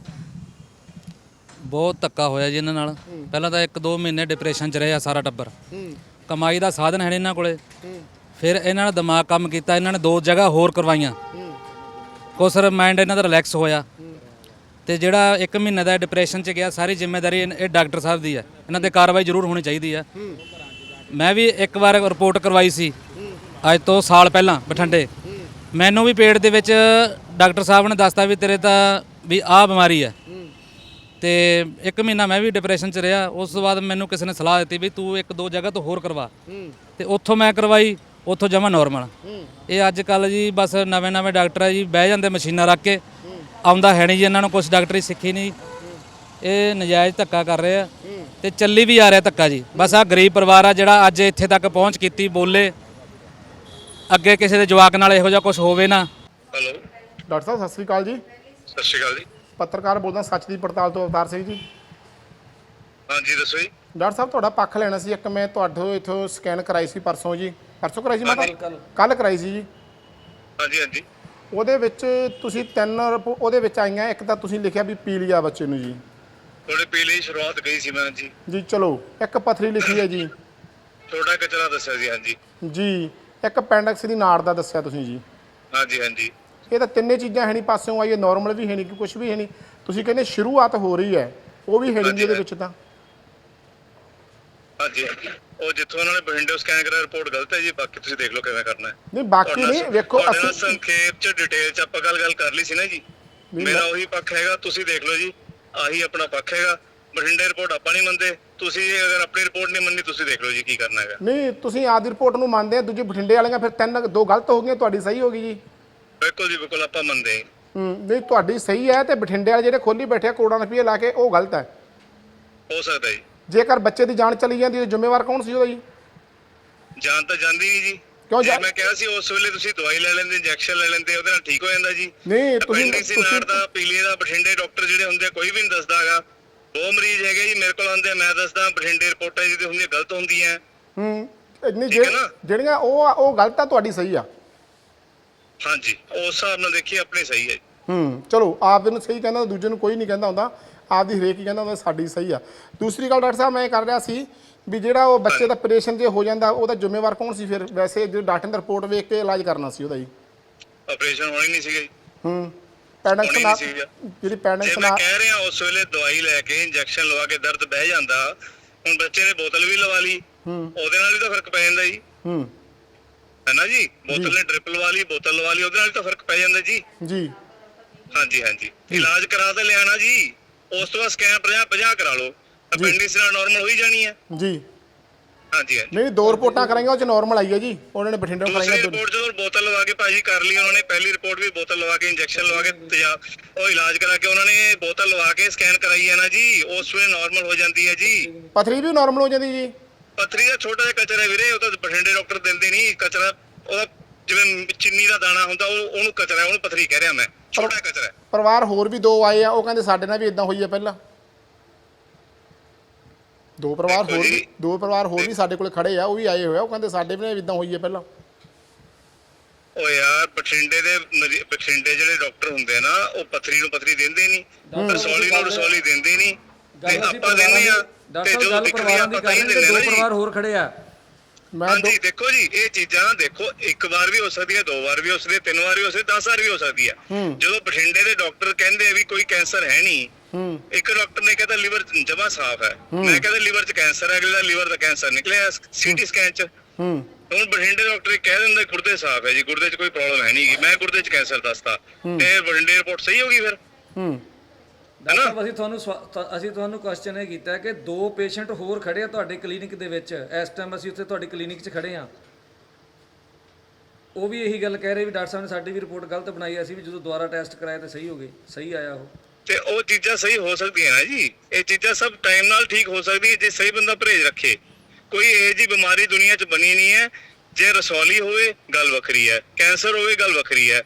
S3: ਬਹੁਤ ਧੱਕਾ ਹੋਇਆ ਜੀ ਇਹਨਾਂ ਨਾਲ। ਪਹਿਲਾਂ ਤਾਂ 1-2 ਮਹੀਨੇ ਡਿਪਰੈਸ਼ਨ 'ਚ ਰਿਹਾ ਸਾਰਾ ਟੱਬਰ। ਕਮਾਈ ਦਾ ਸਾਧਨ ਹੈ ਨੀ ਇਹਨਾਂ ਕੋਲੇ। ਫਿਰ ਇਹਨਾਂ ਨੇ ਦਿਮਾਗ ਕੰਮ ਕੀਤਾ ਇਹਨਾਂ ਨੇ ਦੋ ਜਗ੍ਹਾ ਹੋਰ ਕਰਵਾਈਆਂ। ਕੁਛ ਮਾਈਂਡ ਇਹਨਾਂ ਦਾ ਰਿਲੈਕਸ ਹੋਇਆ। ਤੇ ਜਿਹੜਾ 1 ਮਹੀਨੇ ਦਾ ਡਿਪਰੈਸ਼ਨ 'ਚ ਗਿਆ ਸਾਰੀ ਜ਼ਿੰਮੇਵਾਰੀ ਇਹ ਡਾਕਟਰ ਸਾਹਿਬ ਦੀ ਹੈ। ਇਹਨਾਂ ਤੇ ਕਾਰਵਾਈ ਜ਼ਰੂਰ ਹੋਣੀ ਚਾਹੀਦੀ ਹੈ। ਮੈਂ ਵੀ ਇੱਕ ਵਾਰ ਰਿਪੋਰਟ ਕਰਵਾਈ ਸੀ। ਅੱਜ ਤੋਂ ਸਾਲ ਪਹਿਲਾਂ ਬਠਿੰਡੇ। ਮੈਨੂੰ ਵੀ ਪੇਟ ਦੇ ਵਿੱਚ ਡਾਕਟਰ ਸਾਹਿਬ ਨੇ ਦੱਸਤਾ ਵੀ ਤੇਰੇ ਤਾਂ ਵੀ ਆਹ ਬਿਮਾਰੀ ਹੈ। ਤੇ ਇੱਕ ਮਹੀਨਾ ਮੈਂ ਵੀ ਡਿਪਰੈਸ਼ਨ 'ਚ ਰਿਹਾ ਉਸ ਤੋਂ ਬਾਅਦ ਮੈਨੂੰ ਕਿਸੇ ਨੇ ਸਲਾਹ ਦਿੱਤੀ ਵੀ ਤੂੰ ਇੱਕ ਦੋ ਜਗ੍ਹਾ ਤੋਂ ਹੋਰ ਕਰਵਾ। ਤੇ ਉੱਥੋਂ ਮੈਂ ਕਰਵਾਈ ਉੱਥੋਂ ਜਮਾ ਨਾਰਮਲ ਇਹ ਅੱਜ ਕੱਲ ਜੀ ਬਸ ਨਵੇਂ ਨਵੇਂ ਡਾਕਟਰ ਆ ਜੀ ਬਹਿ ਜਾਂਦੇ ਮਸ਼ੀਨਾਂ ਰੱਖ ਕੇ। ਆਉਂਦਾ ਹੈ ਨਹੀਂ ਜੀ ਇਹਨਾਂ ਨੂੰ ਕੁਝ ਡਾਕਟਰੀ ਸਿੱਖੀ ਨਹੀਂ ਇਹ ਨਜਾਇਜ਼ ਧੱਕਾ ਕਰ ਰਹੇ ਆ। ਤੇ ਚੱਲੀ ਵੀ ਆ ਰਿਹਾ ਧੱਕਾ ਜੀ। ਬਸ ਆ ਗਰੀਬ ਪਰਿਵਾਰ ਆ ਜਿਹੜਾ ਅੱਜ ਇੱਥੇ ਤੱਕ ਪਹੁੰਚ ਕੀਤੀ ਬੋਲੇ। ਅੱਗੇ ਕਿਸੇ ਦੇ ਜਵਾਕ ਨਾਲ ਇਹੋ ਜਿਹਾ ਕੁਝ ਹੋਵੇ ਨਾ।
S5: ਹੈਲੋ।
S1: ਡਾਕਟਰ ਸਾਹਿਬ ਸਤਿ ਸ੍ਰੀ ਅਕਾਲ ਜੀ।
S5: ਸਤਿ ਸ਼੍ਰੀ ਅਕਾਲ ਜੀ।
S1: ਪੱਤਰਕਾਰ ਬੋਲਦਾ ਸੱਚ ਦੀ ਪੜਤਾਲ ਤੋਂ ਅਵਤਾਰ ਸਿੰਘ ਜੀ।
S5: ਹਾਂਜੀ ਦੱਸੋ ਜੀ।
S1: ਡਾਕਟਰ ਸਾਹਿਬ ਤੁਹਾਡਾ ਪੱਖ ਲੈਣਾ ਸੀ ਇੱਕ ਮੈਂ ਤੁਹਾਡੇ ਇਥੋਂ ਸਕੈਨ ਕਰਾਈ ਸੀ ਪਰਸੋਂ ਜੀ। ਪਰਸੋਂ ਕਰਾਈ ਸੀ ਮਾਤਾ? ਕੱਲ ਕਰਾਈ ਸੀ ਜੀ।
S5: ਹਾਂਜੀ ਹਾਂਜੀ।
S1: ਉਹਦੇ ਵਿੱਚ ਤੁਸੀਂ ਤਿੰਨ ਉਹਦੇ ਵਿੱਚ ਆਈਆਂ ਇੱਕ ਤਾਂ ਤੁਸੀਂ ਲਿਖਿਆ ਵੀ ਪੀਲੀਆ ਬੱਚੇ ਨੂੰ ਜੀ।
S5: ਥੋੜੇ ਪਹਿਲੇ ਹੀ ਸ਼ੁਰੂਆਤ ਕਰੀ ਸੀ ਮੈਂ ਜੀ
S1: ਜੀ ਚਲੋ ਇੱਕ ਪਥਰੀ ਲਿਖੀ ਹੈ ਜੀ।
S5: ਛੋਟਾ ਕਚਰਾ ਦੱਸਿਆ ਸੀ ਹਾਂਜੀ।
S1: ਜੀ ਇੱਕ ਪੈਂਡਕਸ ਦੀ ਨਾੜ ਦਾ ਦੱਸਿਆ ਤੁਸੀਂ ਜੀ।
S5: ਹਾਂਜੀ ਹਾਂਜੀ।
S1: ਇਹ ਤਾਂ ਤਿੰਨੇ ਚੀਜ਼ਾਂ ਹੈ ਨਹੀਂ ਪਾਸਿਓਂ ਆਈ ਹੈ ਨਾਰਮਲ ਵੀ ਹੈ ਨਹੀਂ ਕਿ ਕੁਝ ਵੀ ਹੈ ਨਹੀਂ। ਤੁਸੀਂ ਕਹਿੰਦੇ ਸ਼ੁਰੂਆਤ ਹੋ ਰਹੀ ਹੈ ਉਹ ਵੀ ਹੈ ਨਹੀਂ ਇਹਦੇ ਵਿੱਚ ਤਾਂ।
S5: ਹਾਂਜੀ ਉਹ ਜਿੱਥੋਂ ਉਹਨਾਂ ਨੇ ਬਠਿੰਡੇ ਸਕੈਨ ਕਰਿਆ ਰਿਪੋਰਟ ਗਲਤ ਹੈ ਜੀ ਬਾਕੀ ਤੁਸੀਂ ਦੇਖ ਲਓ ਕਿਵੇਂ ਕਰਨਾ ਹੈ।
S1: ਨਹੀਂ ਬਾਕੀ ਨਹੀਂ ਵੇਖੋ ਅਸੀਂ
S5: ਸੰਖੇਪ ਚ ਡਿਟੇਲ ਚ ਆਪਾਂ ਗੱਲ ਗੱਲ ਕਰ ਲਈ ਸੀ ਨਾ ਜੀ। ਮੇਰਾ ਉਹੀ ਪੱਖ ਹੈਗਾ ਤੁਸੀਂ ਦੇਖ ਲਓ ਜੀ ਆਹੀ ਆਪਣਾ ਪੱਖ ਹੈਗਾ। ਬਠਿੰਡੇ ਰਿਪੋਰਟ ਆਪਾਂ ਨਹੀਂ ਮੰਨਦੇ ਤੁਸੀਂ ਅਗਰ ਆਪਣੀ ਰਿਪੋਰਟ ਨਹੀਂ ਮੰਨਣੀ ਤੁਸੀਂ ਦੇਖ ਲਓ ਜੀ ਕੀ ਕਰਨਾ ਹੈਗਾ।
S1: ਨਹੀਂ ਤੁਸੀਂ ਆਦੀ ਰਿਪੋਰਟ ਨੂੰ ਮੰਨਦੇ ਆ ਦੂਜੇ ਬਠਿੰਡੇ ਵਾਲੀਆਂ ਫਿਰ ਤਿੰਨ ਦੋ ਗਲਤ ਹੋ ਗਈਆਂ ਤੁਹਾਡੀ ਸਹੀ ਹੋ ਗਈ ਜੀ।
S5: ਬਿਲਕੁਲ ਜੀ ਬਿਲਕੁਲ ਆਪਾਂ ਮੰਨਦੇ ਹਾਂ।
S1: ਹੂੰ ਨਹੀਂ ਤੁਹਾਡੀ ਸਹੀ ਹੈ ਤੇ ਬਠਿੰਡੇ ਵਾਲੇ ਜਿਹੜੇ ਖੋਲੀ ਬੈਠੇ ਕਰੋੜਾਂ ਰੁਪਏ ਲਾ ਕੇ ਉਹ ਗਲਤ ਹੈ।
S5: ਹੋ ਸਕਦਾ ਜੀ।
S1: ਜੇਕਰ ਬੱਚੇ ਦੀ ਜਾਨ ਚਲੀ ਜਾਂਦੀ ਤਾਂ ਜ਼ਿੰਮੇਵਾਰ ਕੌਣ ਸੀ ਉਹਦਾ ਜੀ?
S5: ਜਾਨ ਤਾਂ ਜਾਂਦੀ ਨਹੀਂ ਜੀ।
S1: ਕਿਉਂ
S5: ਜੇ
S1: ਜਾ-
S5: ਮੈਂ ਕਿਹਾ ਸੀ ਉਸ ਵੇਲੇ ਤੁਸੀਂ ਦਵਾਈ ਲੈ ਲੈਂਦੇ ਇੰਜੈਕਸ਼ਨ ਲੈ ਲੈਂਦੇ ਉਹਦੇ ਨਾਲ ਠੀਕ ਹੋ ਜਾਂਦਾ ਜੀ।
S1: ਨਹੀਂ ਤੁਸੀਂ
S5: ਨਾੜ ਦਾ ਪੀਲੀਏ ਦਾ ਬਠਿੰਡੇ ਡਾਕਟਰ ਜਿਹੜੇ ਹੁੰਦੇ ਆ, ਕੋਈ ਵੀ ਨਹੀਂ ਦੱਸਦਾ ਹੈਗਾ। ਦੋ ਮਰੀਜ਼ ਹੈਗੇ ਜੀ ਮੇਰੇ ਕੋਲ ਆਉਂਦੇ ਆ, ਮੈਂ ਦੱਸਦਾ ਬਠਿੰਡੇ ਰਿਪੋਰਟਾਂ ਜਿਹਦੇ ਹੁੰਦੀਆਂ ਗਲਤ ਹੁੰਦੀਆਂ।
S1: ਹੂੰ ਨਹੀਂ
S5: ਠੀਕ ਹੈ ਨਾ?
S1: ਜਿਹੜੀਆਂ ਉਹ ਆ, ਉਹ ਗਲਤ ਆ ਤੁਹਾਡੀ ਸਹੀ ਆ।
S5: ਹਾਂਜੀ ਉਸ ਹਿਸਾਬ ਨਾਲ ਦੇਖੀਏ ਆਪਣੀ ਸਹੀ ਹੈ।
S1: ਹੂੰ ਚਲੋ ਆਪ ਨੂੰ ਸਹੀ ਕਹਿੰਦਾ ਦੂਜੇ ਨੂੰ ਕੋਈ ਨਹੀਂ ਕਹਿੰਦਾ ਹੁੰਦਾ। ਆਪਦੀ ਹਰੇਕ ਹੀ ਕਹਿੰਦਾ ਹੁੰਦਾ ਸਾਡੀ ਸਹੀ ਆ। ਦੂਸਰੀ ਗੱਲ ਡਾਕਟਰ ਸਾਹਿਬ ਮੈਂ ਕਰ ਰਿਹਾ ਸੀ ਵੀ ਜਿਹੜਾ ਉਹ ਬੱਚੇ ਦਾ ਆਪਰੇਸ਼ਨ ਜੇ ਹੋ ਜਾਂਦਾ ਉਹਦਾ ਜ਼ਿੰਮੇਵਾਰ ਕੌਣ ਸੀ ਫਿਰ? ਵੈਸੇ ਜੇ ਡਾਕਟਰ ਦੀ ਰਿਪੋਰਟ ਵੇਖ ਕੇ ਇਲਾਜ ਕਰਨਾ ਸੀ ਉਹਦਾ ਜੀ।
S5: ਆਪਰੇਸ਼ਨ ਹੋਣੀ ਨਹੀਂ ਸੀਗਾ। ਜੀ
S1: ਹੂੰ
S5: ਹੋਣੀ
S1: ਨਾਲ ਜਿਹੜੀ
S5: ਮੈਂ
S1: ਨਾਲ
S5: ਕਹਿ ਰਿਹਾ ਉਸ ਵੇਲੇ ਦਵਾਈ ਲੈ ਕੇ ਇੰਜੈਕਸ਼ਨ ਲਵਾ ਕੇ ਦਰਦ ਬਹਿ ਜਾਂਦਾ ਹੁਣ ਬੱਚੇ ਨੇ ਬੋਤਲ ਵੀ ਲਵਾ ਲਈ। ਉਹਦੇ ਨਾਲ ਵੀ ਤਾਂ ਫ਼ਰਕ ਪੈ ਜਾਂਦਾ ਜੀ।
S1: ਹੂੰ।
S5: ਹੈ ਨਾ ਜੀ? ਬੋਤਲ ਨੇ ਟ੍ਰਿਪਲ ਲਵਾ ਲਈ ਬੋਤਲ ਲਵਾ ਲਈ ਉਹਦੇ ਨਾਲ ਤਾਂ ਫ਼ਰਕ ਪੈ ਜਾਂਦਾ ਜੀ।
S1: ਜੀ।
S5: ਹਾਂਜੀ ਹਾਂਜੀ। ਇਲਾਜ ਕਰਾ ਤੇ ਲਿਆਣਾ ਜੀ। ਉਸ ਤੋਂ ਬਾਅਦ ਸਕੈਨ 50 50 ਕਰਾ ਲਓ। ਅਪੈਂਡਿਕਸ ਨਾਲ ਨਾਰਮਲ ਹੋਈ ਜਾਣੀ ਹੈ।
S1: ਜੀ।
S5: ਹਾਂਜੀ ਹਾਂਜੀ।
S1: ਨਹੀਂ ਦੋ ਰਿਪੋਰਟਾਂ ਕਰਾਈਆਂ ਉਹ ਚ ਨਾਰਮਲ ਆਈ ਹੈ ਜੀ। ਉਹਨਾਂ ਨੇ ਬਠਿੰਡੇ
S5: ਦੂਸਰੀ
S1: ਕਰਾਈਆਂ ਦੋ-
S5: ਰਿਪੋਰਟ ਜਦੋਂ ਬੋਤਲ ਲਵਾ ਕੇ ਭਾਜੀ ਕਰ ਲਈ ਉਹਨਾਂ ਨੇ ਪਹਿਲੀ ਰਿਪੋਰਟ ਵੀ ਬੋਤਲ ਲਵਾ ਕੇ ਇੰਜੈਕਸ਼ਨ ਲਵਾ ਕੇ ਤੇਜ਼ਾਬ ਉਹ ਇਲਾਜ ਕਰਾ ਕੇ ਉਹਨਾਂ ਨੇ ਬੋਤਲ ਲਵਾ ਕੇ ਸਕੈਨ ਕਰਾਈ ਹੈ ਨਾ ਜੀ ਉਸ ਵੇਲੇ ਨਾਰਮਲ ਹੋ ਜਾਂਦੀ ਹੈ ਜੀ।
S1: ਪਥਰੀ ਵੀ ਨਾਰਮਲ ਹੋ ਜਾਂਦੀ ਜੀ।
S5: ਪੱਥਰੀ ਦਾ ਛੋਟਾ ਜਿਹਾ ਕਚਰਾ ਵੀਰੇ ਉਹ ਤਾਂ ਬਠਿੰਡੇ ਡਾਕਟਰ ਦਿੰਦੇ ਨਹੀਂ ਕਚਰਾ ਉਹਦਾ ਜਿਵੇਂ ਚੀਨੀ ਦਾ ਦਾਣਾ ਹੁੰਦਾ ਉਹ ਉਹਨੂੰ ਕਚਰਾ ਉਹਨੂੰ ਪੱਥਰੀ ਕਹਿ ਰਿਹਾ ਮੈਂ ਛੋਟਾ ਕਚਰਾ।
S1: ਪਰਿਵਾਰ ਹੋਰ ਵੀ ਦੋ ਆਏ ਆ ਉਹ ਕਹਿੰਦੇ ਸਾਡੇ ਨਾਲ ਵੀ ਇਦਾਂ ਹੋਈ ਹੈ ਪਹਿਲਾਂ ਦੋ ਪਰਿਵਾਰ ਹੋਰ ਵੀ। ਦੋ ਪਰਿਵਾਰ ਹੋਰ ਵੀ ਸਾਡੇ ਕੋਲ ਖੜੇ ਆ ਉਹ ਵੀ ਆਏ ਹੋਏ ਆ ਉਹ ਕਹਿੰਦੇ ਸਾਡੇ ਵੀ ਇਦਾਂ ਹੋਈ ਹੈ ਪਹਿਲਾਂ
S5: ਓ ਯਾਰ ਬਠਿੰਡੇ ਦੇ ਬਠਿੰਡੇ ਜਿਹੜੇ ਡਾਕਟਰ ਹੁੰਦੇ ਆ ਨਾ ਉਹ ਪੱਥਰੀ ਨੂੰ ਪੱਥਰੀ ਦਿੰਦੇ ਨਹੀਂ ਰਸੌਲੀ ਨੂੰ ਰਸੌਲੀ ਦਿੰਦੇ ਨਹੀਂ ਤੇ
S7: ਗੱਲ ਅਸੀਂ
S5: ਆਪਾਂ ਦਿੰਦੇ ਆ
S7: ਡਾਕਟਰ
S5: ਤੇ
S7: ਸਾਹਿਬ
S5: ਜਦੋਂ
S7: ਗੱਲ ਪਰਿਵਾਰਾਂ
S5: ਆਪਾਂ
S7: ਦੀ
S5: ਹੀ
S7: ਕਰ ਰਹੇ ਦੋ ਪਰਿਵਾਰ ਹੋਰ ਖੜੇ ਆ।
S1: ਮੈਂ ਦੋ-
S5: ਹਾਂਜੀ ਦੇਖੋ ਜੀ ਇਹ ਚੀਜ਼ਾਂ ਦੇਖੋ ਇੱਕ ਵਾਰ ਵੀ ਹੋ ਸਕਦੀ ਹੈ ਦੋ ਵਾਰ ਵੀ ਹੋ ਸਕਦੀ ਹੈ ਤਿੰਨ ਵਾਰ ਵੀ ਹੋ ਸਕਦੀ ਹੈ 10 ਵਾਰ ਵੀ ਹੋ ਸਕਦੀ ਹੈ। ਜਦੋਂ ਬਠਿੰਡੇ ਦੇ ਡਾਕਟਰ ਕਹਿੰਦੇ ਆ ਵੀ ਕੋਈ ਕੈਂਸਰ ਹੈ ਨਹੀਂ
S1: ਹੂੰ।
S5: ਇੱਕ ਡਾਕਟਰ ਨੇ ਕਹਿੰਦਾ ਲਿਵਰ ਜਮਾ ਸਾਫ਼ ਹੈ। ਮੈਂ ਕਹਿੰਦਾ ਲਿਵਰ 'ਚ ਕੈਂਸਰ ਹੈ ਅਗਲੇ ਦਾ ਲਿਵਰ ਦਾ ਕੈਂਸਰ ਨਿਕਲਿਆ ਸੀਟੀ ਸਕੈਨ 'ਚ।
S1: ਹੂੰ।
S5: ਹੁਣ ਬਠਿੰਡੇ ਡਾਕਟਰ ਇਹ ਕਹਿ ਦਿੰਦਾ ਗੁਰਦੇ ਸਾਫ਼ ਹੈ ਜੀ ਗੁਰਦੇ 'ਚ ਕੋਈ ਪ੍ਰੋਬਲਮ ਹੈ ਨਹੀਂ ਮੈਂ ਗੁਰਦੇ 'ਚ ਕੈਂਸਰ ਦੱਸਤਾ। ਤੇ ਬਠਿੰਡੇ ਰਿਪੋਰਟ ਸਹੀ ਹੋਗੀ ਫਿਰ?
S1: ਹੂੰ।
S7: ਡਾਕਟਰ ਸਾਹਿਬ ਅਸੀਂ ਤੁਹਾਨੂੰ ਸਵਾ- ਤ- ਅਸੀਂ ਤੁਹਾਨੂੰ ਕੁਐਸਚਨ ਇਹ ਕੀਤਾ ਹੈ ਕਿ ਦੋ ਪੇਸ਼ੈਂਟ ਹੋਰ ਖੜੇ ਆ ਤੁਹਾਡੇ ਕਲੀਨਿਕ ਦੇ ਵਿੱਚ। ਇਸ ਟਾਈਮ ਅਸੀਂ ਉੱਥੇ ਤੁਹਾਡੀ ਕਲੀਨਿਕ 'ਚ ਖੜੇ ਆ। ਉਹ ਵੀ ਇਹੀ ਗੱਲ ਕਹਿ ਰਹੇ ਵੀ ਡਾਕਟਰ ਸਾਹਿਬ ਨੇ ਸਾਡੀ ਵੀ ਰਿਪੋਰਟ ਗਲਤ ਬਣਾਈ ਅਸੀਂ ਵੀ ਜਦੋਂ ਦੁਬਾਰਾ ਟੈਸਟ ਕਰਾਇਆ ਤਾਂ ਸਹੀ ਹੋ ਗਈ ਸਹੀ ਆਇਆ ਉਹ।
S5: ਤੇ ਉਹ ਚੀਜ਼ਾਂ ਸਹੀ ਹੋ ਸਕਦੀਆਂ ਨਾ ਜੀ। ਇਹ ਚੀਜ਼ਾਂ ਸਭ ਟਾਈਮ ਨਾਲ ਠੀਕ ਹੋ ਸਕਦੀਆਂ ਜੇ ਸਹੀ ਬੰਦਾ ਪਰਹੇਜ਼ ਰੱਖੇ। ਕੋਈ ਇਹ ਜੀ ਬਿਮਾਰੀ ਦੁਨੀਆ 'ਚ ਬਣੀ ਨਹੀਂ ਹੈ। ਜੇ ਰਸੌਲੀ ਹੋਵੇ ਗੱਲ ਵੱਖਰੀ ਹੈ। ਕੈਂਸਰ ਹੋਵੇ ਗੱਲ ਵੱਖਰੀ ਹੈ।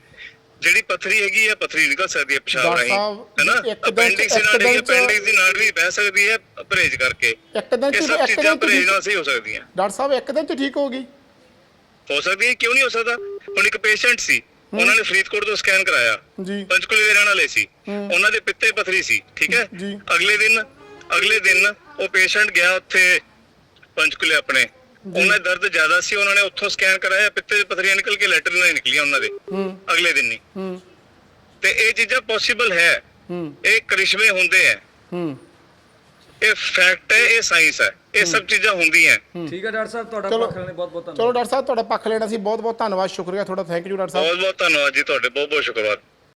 S5: ਜਿਹੜੀ ਪਥਰੀ ਹੈਗੀ ਹੈ ਪਥਰੀ ਨਿਕਲ ਸਕਦੀ ਹੈ ਪਿਸ਼ਾਬ ਰਾਹੀਂ ਹੈਨਾ ਅਪੈਂਡਿਕਸ ਨਾਲ
S1: 'ਚ-
S5: ਅਪੈਂਡਿਕਸ ਦੀ ਨਾੜ ਵੀ ਬਹਿ ਸਕਦੀ ਹੈ ਪਰਹੇਜ਼ ਕਰਕੇ।
S1: ਇੱਕ ਦਿਨ ਚ ਇੱਕ ਦਿਨ
S5: ਪਰਹੇਜ਼ ਨਾਲ ਸਹੀ ਹੋ ਸਕਦੀਆਂ।
S1: ਡਾਕਟਰ ਸਾਹਿਬ ਇੱਕ ਦਿਨ ਚ ਠੀਕ ਹੋ ਗਈ।
S5: ਹੋ ਸਕਦੀ ਹੈ ਕਿਉਂ ਨਹੀਂ ਹੋ ਸਕਦਾ? ਹੁਣ ਇੱਕ ਪੇਸ਼ੈਂਟ ਸੀ ਉਹਨਾਂ ਨੇ ਫਰੀਦਕੋਟ ਤੋਂ ਸਕੈਨ ਕਰਾਇਆ।
S1: ਜੀ।
S5: ਪੰਚਕੂਲੇ ਦੇ ਰਹਿਣ ਵਾਲੇ ਸੀ। ਉਹਨਾਂ ਦੇ ਪਿੱਤੇ ਪਥਰੀ ਸੀ ਠੀਕ ਹੈ। ਅਗਲੇ ਦਿਨ ਅਗਲੇ ਦਿਨ ਉਹ ਪੇਸ਼ੈਂਟ ਗਿਆ ਉੱਥੇ ਪੰਚਕੂਲੇ ਆਪਣੇ। ਉਹਨਾਂ ਦੇ ਦਰਦ ਜ਼ਿਆਦਾ ਸੀ ਉਹਨਾਂ ਨੇ ਉੱਥੋਂ ਸਕੈਨ ਕਰਾਇਆ ਪਿੱਤੇ ਦੀ ਪਥਰੀਆਂ ਨਿਕਲ ਕੇ ਲੈਟਰ ਨਾਲ ਹੀ ਨਿਕਲੀਆਂ ਉਹਨਾਂ ਦੇ ਅਗਲੇ ਦਿਨ ਹੀ।
S1: ਹੂੰ।
S5: ਤੇ ਇਹ ਚੀਜ਼ਾਂ ਪੋਸੀਬਲ ਹੈ।
S1: ਹੂੰ।
S5: ਇਹ ਕਰਿਸ਼ਮੇ ਹੁੰਦੇ ਆ
S1: ਹੂੰ।
S5: ਇਹ ਫੈਕਟ ਹੈ ਇਹ ਸਾਇੰਸ ਹੈ। ਇਹ ਸਭ ਚੀਜ਼ਾਂ ਹੁੰਦੀਆਂ।
S7: ਠੀਕ ਹੈ ਡਾਕਟਰ ਸਾਹਿਬ ਤੁਹਾਡਾ। ਪੱਖ ਲੈਣ ਬਹੁਤ ਬਹੁਤ ਧੰਨਵਾਦ।
S1: ਚਲੋ ਡਾਕਟਰ ਸਾਹਿਬ ਤੁਹਾਡਾ ਪੱਖ ਲੈਣਾ ਸੀ। ਬਹੁਤ ਬਹੁਤ ਧੰਨਵਾਦ। ਸ਼ੁਕਰੀਆ ਤੁਹਾਡਾ। ਥੈਂਕ ਯੂ ਡਾਕਟਰ ਸਾਹਿਬ।
S5: ਬਹੁਤ ਬਹੁਤ ਧੰਨਵਾਦ ਜੀ ਤੁਹਾਡੇ। ਬਹੁਤ ਬਹੁਤ ਸ਼ੁਕਰਵਾਦ।